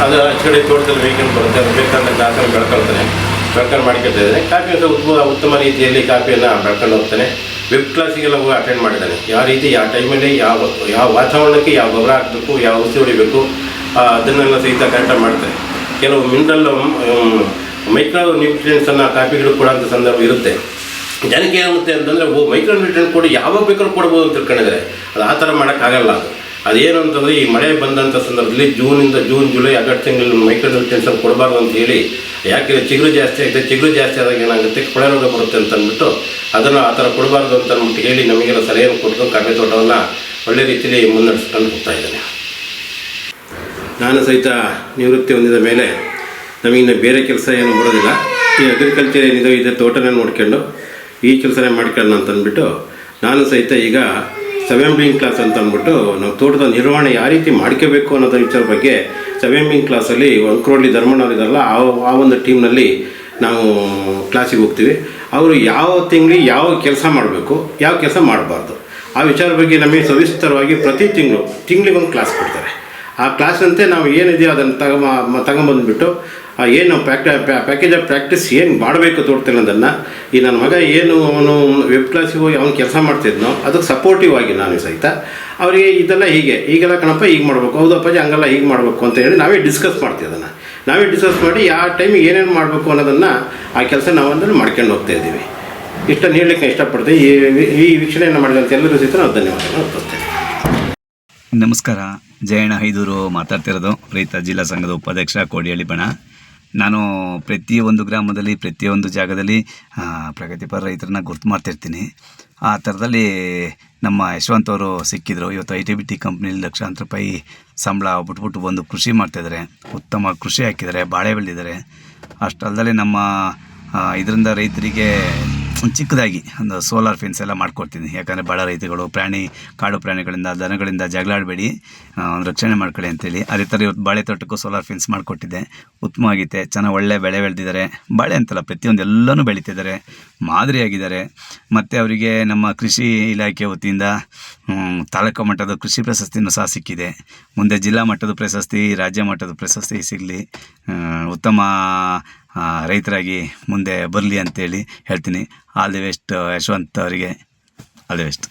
ಅದು ಕಡೆ ತೋಟದಲ್ಲಿ ವೆಹಿಕಲ್ ಬರುತ್ತೆ, ಅದು ಬೇಕಾದ ಕಾಫಿಯನ್ನು ಬೆಳ್ಕೊಳ್ತಾನೆ. ಬೆಳ್ಕೊಂಡು ಮಾಡ್ಕೊಳ್ತಾ ಇದ್ದೇನೆ. ಕಾಫಿ ಉತ್ತಮ ಉತ್ತಮ ರೀತಿಯಲ್ಲಿ ಕಾಫಿಯನ್ನು ಬೆಳ್ಕೊಂಡು ಹೋಗ್ತಾನೆ. ವೆಬ್ ಕ್ಲಾಸಿಗೆಲ್ಲ ಹೋಗಿ ಅಟೆಂಡ್ ಮಾಡಿದ್ದಾನೆ. ಯಾವ ರೀತಿ, ಯಾವ ಟೈಮಲ್ಲಿ ಯಾವ ಯಾವ ವಾತಾವರಣಕ್ಕೆ ಯಾವ ಗೊಬ್ಬರ ಹಾಕಬೇಕು, ಯಾವ ಔಷಧಿ ಹೊಡಿಬೇಕು ಅದನ್ನೆಲ್ಲ ಸಹಿತ ಕರೆಕ್ಟಾಗಿ ಮಾಡ್ತಾರೆ. ಕೆಲವು ಮಿನರಲ್ ಮೈಕ್ರೋ ನ್ಯೂಟ್ರಿಯೆಂಟ್ಸನ್ನು ಕೂಡ ಕೊಡೋಂಥ ಸಂದರ್ಭ ಇರುತ್ತೆ. ಜನಕ್ಕೆ ಏನಾಗುತ್ತೆ ಅಂತಂದರೆ, ಓ ಮೈಕ್ರೋ ನ್ಯೂಟ್ರಿಯೆಂಟ್ ಕೊಡಿ, ಯಾವಾಗ ಬೇಕಾದ್ರೂ ಕೊಡ್ಬೋದು ಅಂತ ತಿಳ್ಕೊಂಡಿದ್ದಾರೆ. ಅದು ಆ ಥರ ಮಾಡೋಕ್ಕಾಗಲ್ಲ ಅದು. ಅದೇನು ಅಂತಂದರೆ, ಈ ಮಳೆ ಬಂದಂಥ ಸಂದರ್ಭದಲ್ಲಿ ಜೂನಿಂದ ಜೂನ್, ಜುಲೈ, ಆಗಸ್ಟ್ ತಿಂಗಳಲ್ಲಿ ಮೈಕ್ರೋ ನ್ಯೂಟ್ರಿಯೆಂಟ್ಸನ್ನು ಕೊಡಬಾರ್ದು ಅಂತ ಹೇಳಿ ಯಾಕೆ ಚಿಗುರು ಜಾಸ್ತಿ ಆಗಿದೆ, ಚಿಗುರು ಜಾಸ್ತಿ ಆದಾಗ ಏನಾಗುತ್ತೆ, ಕೊಳೆ ರೋಗ ಬರುತ್ತೆ ಅಂತ ಅಂದ್ಬಿಟ್ಟು ಅದನ್ನು ಆ ಥರ ಕೊಡಬಾರ್ದು ಅಂತ ಅಂದ್ಬಿಟ್ಟು ಹೇಳಿ ನಮಗೆಲ್ಲ ಸಲಹೆಯನ್ನು ಕೊಟ್ಟು ಕಾಫಿ ತೋಟವನ್ನು ಒಳ್ಳೆ ರೀತಿಯಲ್ಲಿ ಮುನ್ನಡೆಸ್ಕೊಂಡು ಹೋಗ್ತಾ ಇದ್ದೇನೆ. ನಾನು ಸಹಿತ ನಿವೃತ್ತಿ ಹೊಂದಿದ ಮೇಲೆ ನಮಗಿನ್ನ ಬೇರೆ ಕೆಲಸ ಏನು ಬರೋದಿಲ್ಲ. ಈ ಅಗ್ರಿಕಲ್ಚರ್ ಏನಿದೆ ಇದೆ, ತೋಟನೇ ನೋಡ್ಕೊಂಡು ಈ ಕೆಲಸನೇ ಮಾಡ್ಕೊಂಡು ಅಂತಂದ್ಬಿಟ್ಟು ನಾನು ಸಹಿತ ಈಗ ಸೆವೆನ್ ಬಿಂಗ್ ಕ್ಲಾಸ್ ಅಂತ ಅಂದ್ಬಿಟ್ಟು ನಾವು ತೋಟದ ನಿರ್ವಹಣೆ ಯಾವ ರೀತಿ ಮಾಡ್ಕೋಬೇಕು ಅನ್ನೋದ್ರ ವಿಚಾರ ಬಗ್ಗೆ ಸೆವೆನ್ ಬಿಂಗ್ ಕ್ಲಾಸಲ್ಲಿ ಅಂಕ್ರೋಡ್ಲಿ ಧರ್ಮಣ್ಣವರಿದಾರಲ್ಲ ಆ ಆ ಒಂದು ಟೀಮ್ನಲ್ಲಿ ನಾವು ಕ್ಲಾಸಿಗೆ ಹೋಗ್ತೀವಿ. ಅವರು ಯಾವ ತಿಂಗಳಿಗೆ ಯಾವ ಕೆಲಸ ಮಾಡಬೇಕು, ಯಾವ ಕೆಲಸ ಮಾಡಬಾರ್ದು, ಆ ವಿಚಾರ ಬಗ್ಗೆ ನಮಗೆ ಸವಿಸ್ತರವಾಗಿ ಪ್ರತಿ ತಿಂಗಳು, ತಿಂಗಳಿಗೊಂದು ಕ್ಲಾಸ್ ಕೊಡ್ತಾರೆ. ಆ ಕ್ಲಾಸಂತೆ ನಾವು ಏನಿದೆಯೋ ಅದನ್ನು ತಗೊಂಬ ತಗೊಂಬಂದ್ಬಿಟ್ಟು ಏನು ಪ್ಯಾಕ್ ಪ್ಯಾಕೇಜ್ ಆಫ್ ಪ್ರಾಕ್ಟೀಸ್ ಏನು ಮಾಡಬೇಕು ತೋಡ್ತೇನೆ ಅದನ್ನು ಈ ನನ್ನ ಮಗ ಏನು ಅವನು ವೆಬ್ ಕ್ಲಾಸಿಗೆ ಹೋಗಿ ಅವ್ನು ಕೆಲಸ ಮಾಡ್ತಿದ್ನೋ, ಅದಕ್ಕೆ ಸಪೋರ್ಟಿವ್ ಆಗಿ ನಾನು ಸಹಿತ, ಅವರಿಗೆ ಇದೆಲ್ಲ ಹೀಗೆ, ಈಗೆಲ್ಲ ಕಣಪ್ಪ ಹೀಗೆ ಮಾಡಬೇಕು, ಹೌದಪ್ಪಾಜಿ ಹಂಗೆಲ್ಲ ಹೀಗೆ ಮಾಡಬೇಕು ಅಂತ ಹೇಳಿ ನಾವೇ ಡಿಸ್ಕಸ್ ಮಾಡ್ತೀವಿ ಅದನ್ನು. ನಾವೇ ಡಿಸ್ಕಸ್ ಮಾಡಿ ಯಾವ ಟೈಮಿಗೆ ಏನೇನು ಮಾಡಬೇಕು ಅನ್ನೋದನ್ನು ಆ ಕೆಲಸ ನಾವು ಅಂದರೆ ಮಾಡ್ಕೊಂಡು ಹೋಗ್ತಾ ಇದ್ದೀವಿ. ಇಷ್ಟನ್ನು ಹೇಳಲಿಕ್ಕೆ ಇಷ್ಟಪಡ್ತೀವಿ ಈ ಈ ವೀಕ್ಷಣೆಯನ್ನು ಮಾಡಿದಂಥ ಎಲ್ಲರೂ ಸಹಿತ ನಾವು ಧನ್ಯವಾದಗಳು ಅರ್ಪಿಸ್ತೇನೆ. ನಮಸ್ಕಾರ. ಜಯಣ್ಣ ಹೈದೂರು ಮಾತಾಡ್ತಿರೋದು. ರೈತ ಜಿಲ್ಲಾ ಸಂಘದ ಉಪಾಧ್ಯಕ್ಷ ಕೋಡಿಹಳ್ಳಿ ಬಣ ನಾನು ಪ್ರತಿಯೊಂದು ಗ್ರಾಮದಲ್ಲಿ ಪ್ರತಿಯೊಂದು ಜಾಗದಲ್ಲಿ ಪ್ರಗತಿಪರ ರೈತರನ್ನ ಗುರ್ತು ಮಾಡ್ತಿರ್ತೀನಿ. ಆ ಥರದಲ್ಲಿ ನಮ್ಮ ಯಶವಂತ ಅವರು ಸಿಕ್ಕಿದ್ರು. ಇವತ್ತು ಐ ಟಿ ಬಿ ಟಿ ಕಂಪ್ನಿಲಿ ಲಕ್ಷಾಂತರ ರೂಪಾಯಿ ಸಂಬಳ ಬಿಟ್ಬಿಟ್ಟು ಒಂದು ಕೃಷಿ ಮಾಡ್ತಾಯಿದ್ದಾರೆ ಉತ್ತಮ ಕೃಷಿ ಹಾಕಿದ್ದಾರೆ, ಬಾಳೆ ಬೆಳೆದಿದ್ದಾರೆ. ಅಷ್ಟಲ್ಲದೆ ನಮ್ಮ ಇದರಿಂದ ರೈತರಿಗೆ ಒಂದು ಚಿಕ್ಕದಾಗಿ ಒಂದು ಸೋಲಾರ್ ಫೆನ್ಸ್ ಎಲ್ಲ ಮಾಡ್ಕೊಡ್ತೀನಿ. ಯಾಕಂದರೆ ಬಡ ರೈತಗಳು ಪ್ರಾಣಿ, ಕಾಡು ಪ್ರಾಣಿಗಳಿಂದ, ದನಗಳಿಂದ ಜಗಳಾಡಬೇಡಿ. ರಕ್ಷಣೆ ಮಾಡ್ಕೊಳ್ಳಿ ಅಂತೇಳಿ. ಅದೇ ಥರ ಇವತ್ತು ಬಾಳೆ ತೋಟಕ್ಕೂ ಸೋಲಾರ್ ಫೆನ್ಸ್ ಮಾಡಿಕೊಟ್ಟಿದ್ದೆ. ಉತ್ತಮವಾಗಿದೆ. ಚೆನ್ನಾಗಿ ಒಳ್ಳೆ ಬೆಳೆ ಬೆಳೆದಿದ್ದಾರೆ. ಬಾಳೆ ಅಂತಲ್ಲ, ಪ್ರತಿಯೊಂದು ಎಲ್ಲನೂ ಬೆಳೀತಿದ್ದಾರೆ. ಮಾದರಿಯಾಗಿದ್ದಾರೆ. ಮತ್ತು ಅವರಿಗೆ ನಮ್ಮ ಕೃಷಿ ಇಲಾಖೆ ವತಿಯಿಂದ ತಾಲೂಕು ಮಟ್ಟದ ಕೃಷಿ ಪ್ರಶಸ್ತಿನೂ ಸಹ ಸಿಕ್ಕಿದೆ. ಮುಂದೆ ಜಿಲ್ಲಾ ಮಟ್ಟದ ಪ್ರಶಸ್ತಿ, ರಾಜ್ಯ ಮಟ್ಟದ ಪ್ರಶಸ್ತಿ ಸಿಗಲಿ. ಉತ್ತಮ ರೈತರಾಗಿ ಮುಂದೆ ಬರಲಿ ಅಂತೇಳಿ ಹೇಳ್ತೀನಿ. ಆಲ್ ದಿ ಬೆಸ್ಟ್ ಯಶವಂತ್ ಅವರಿಗೆ. All the best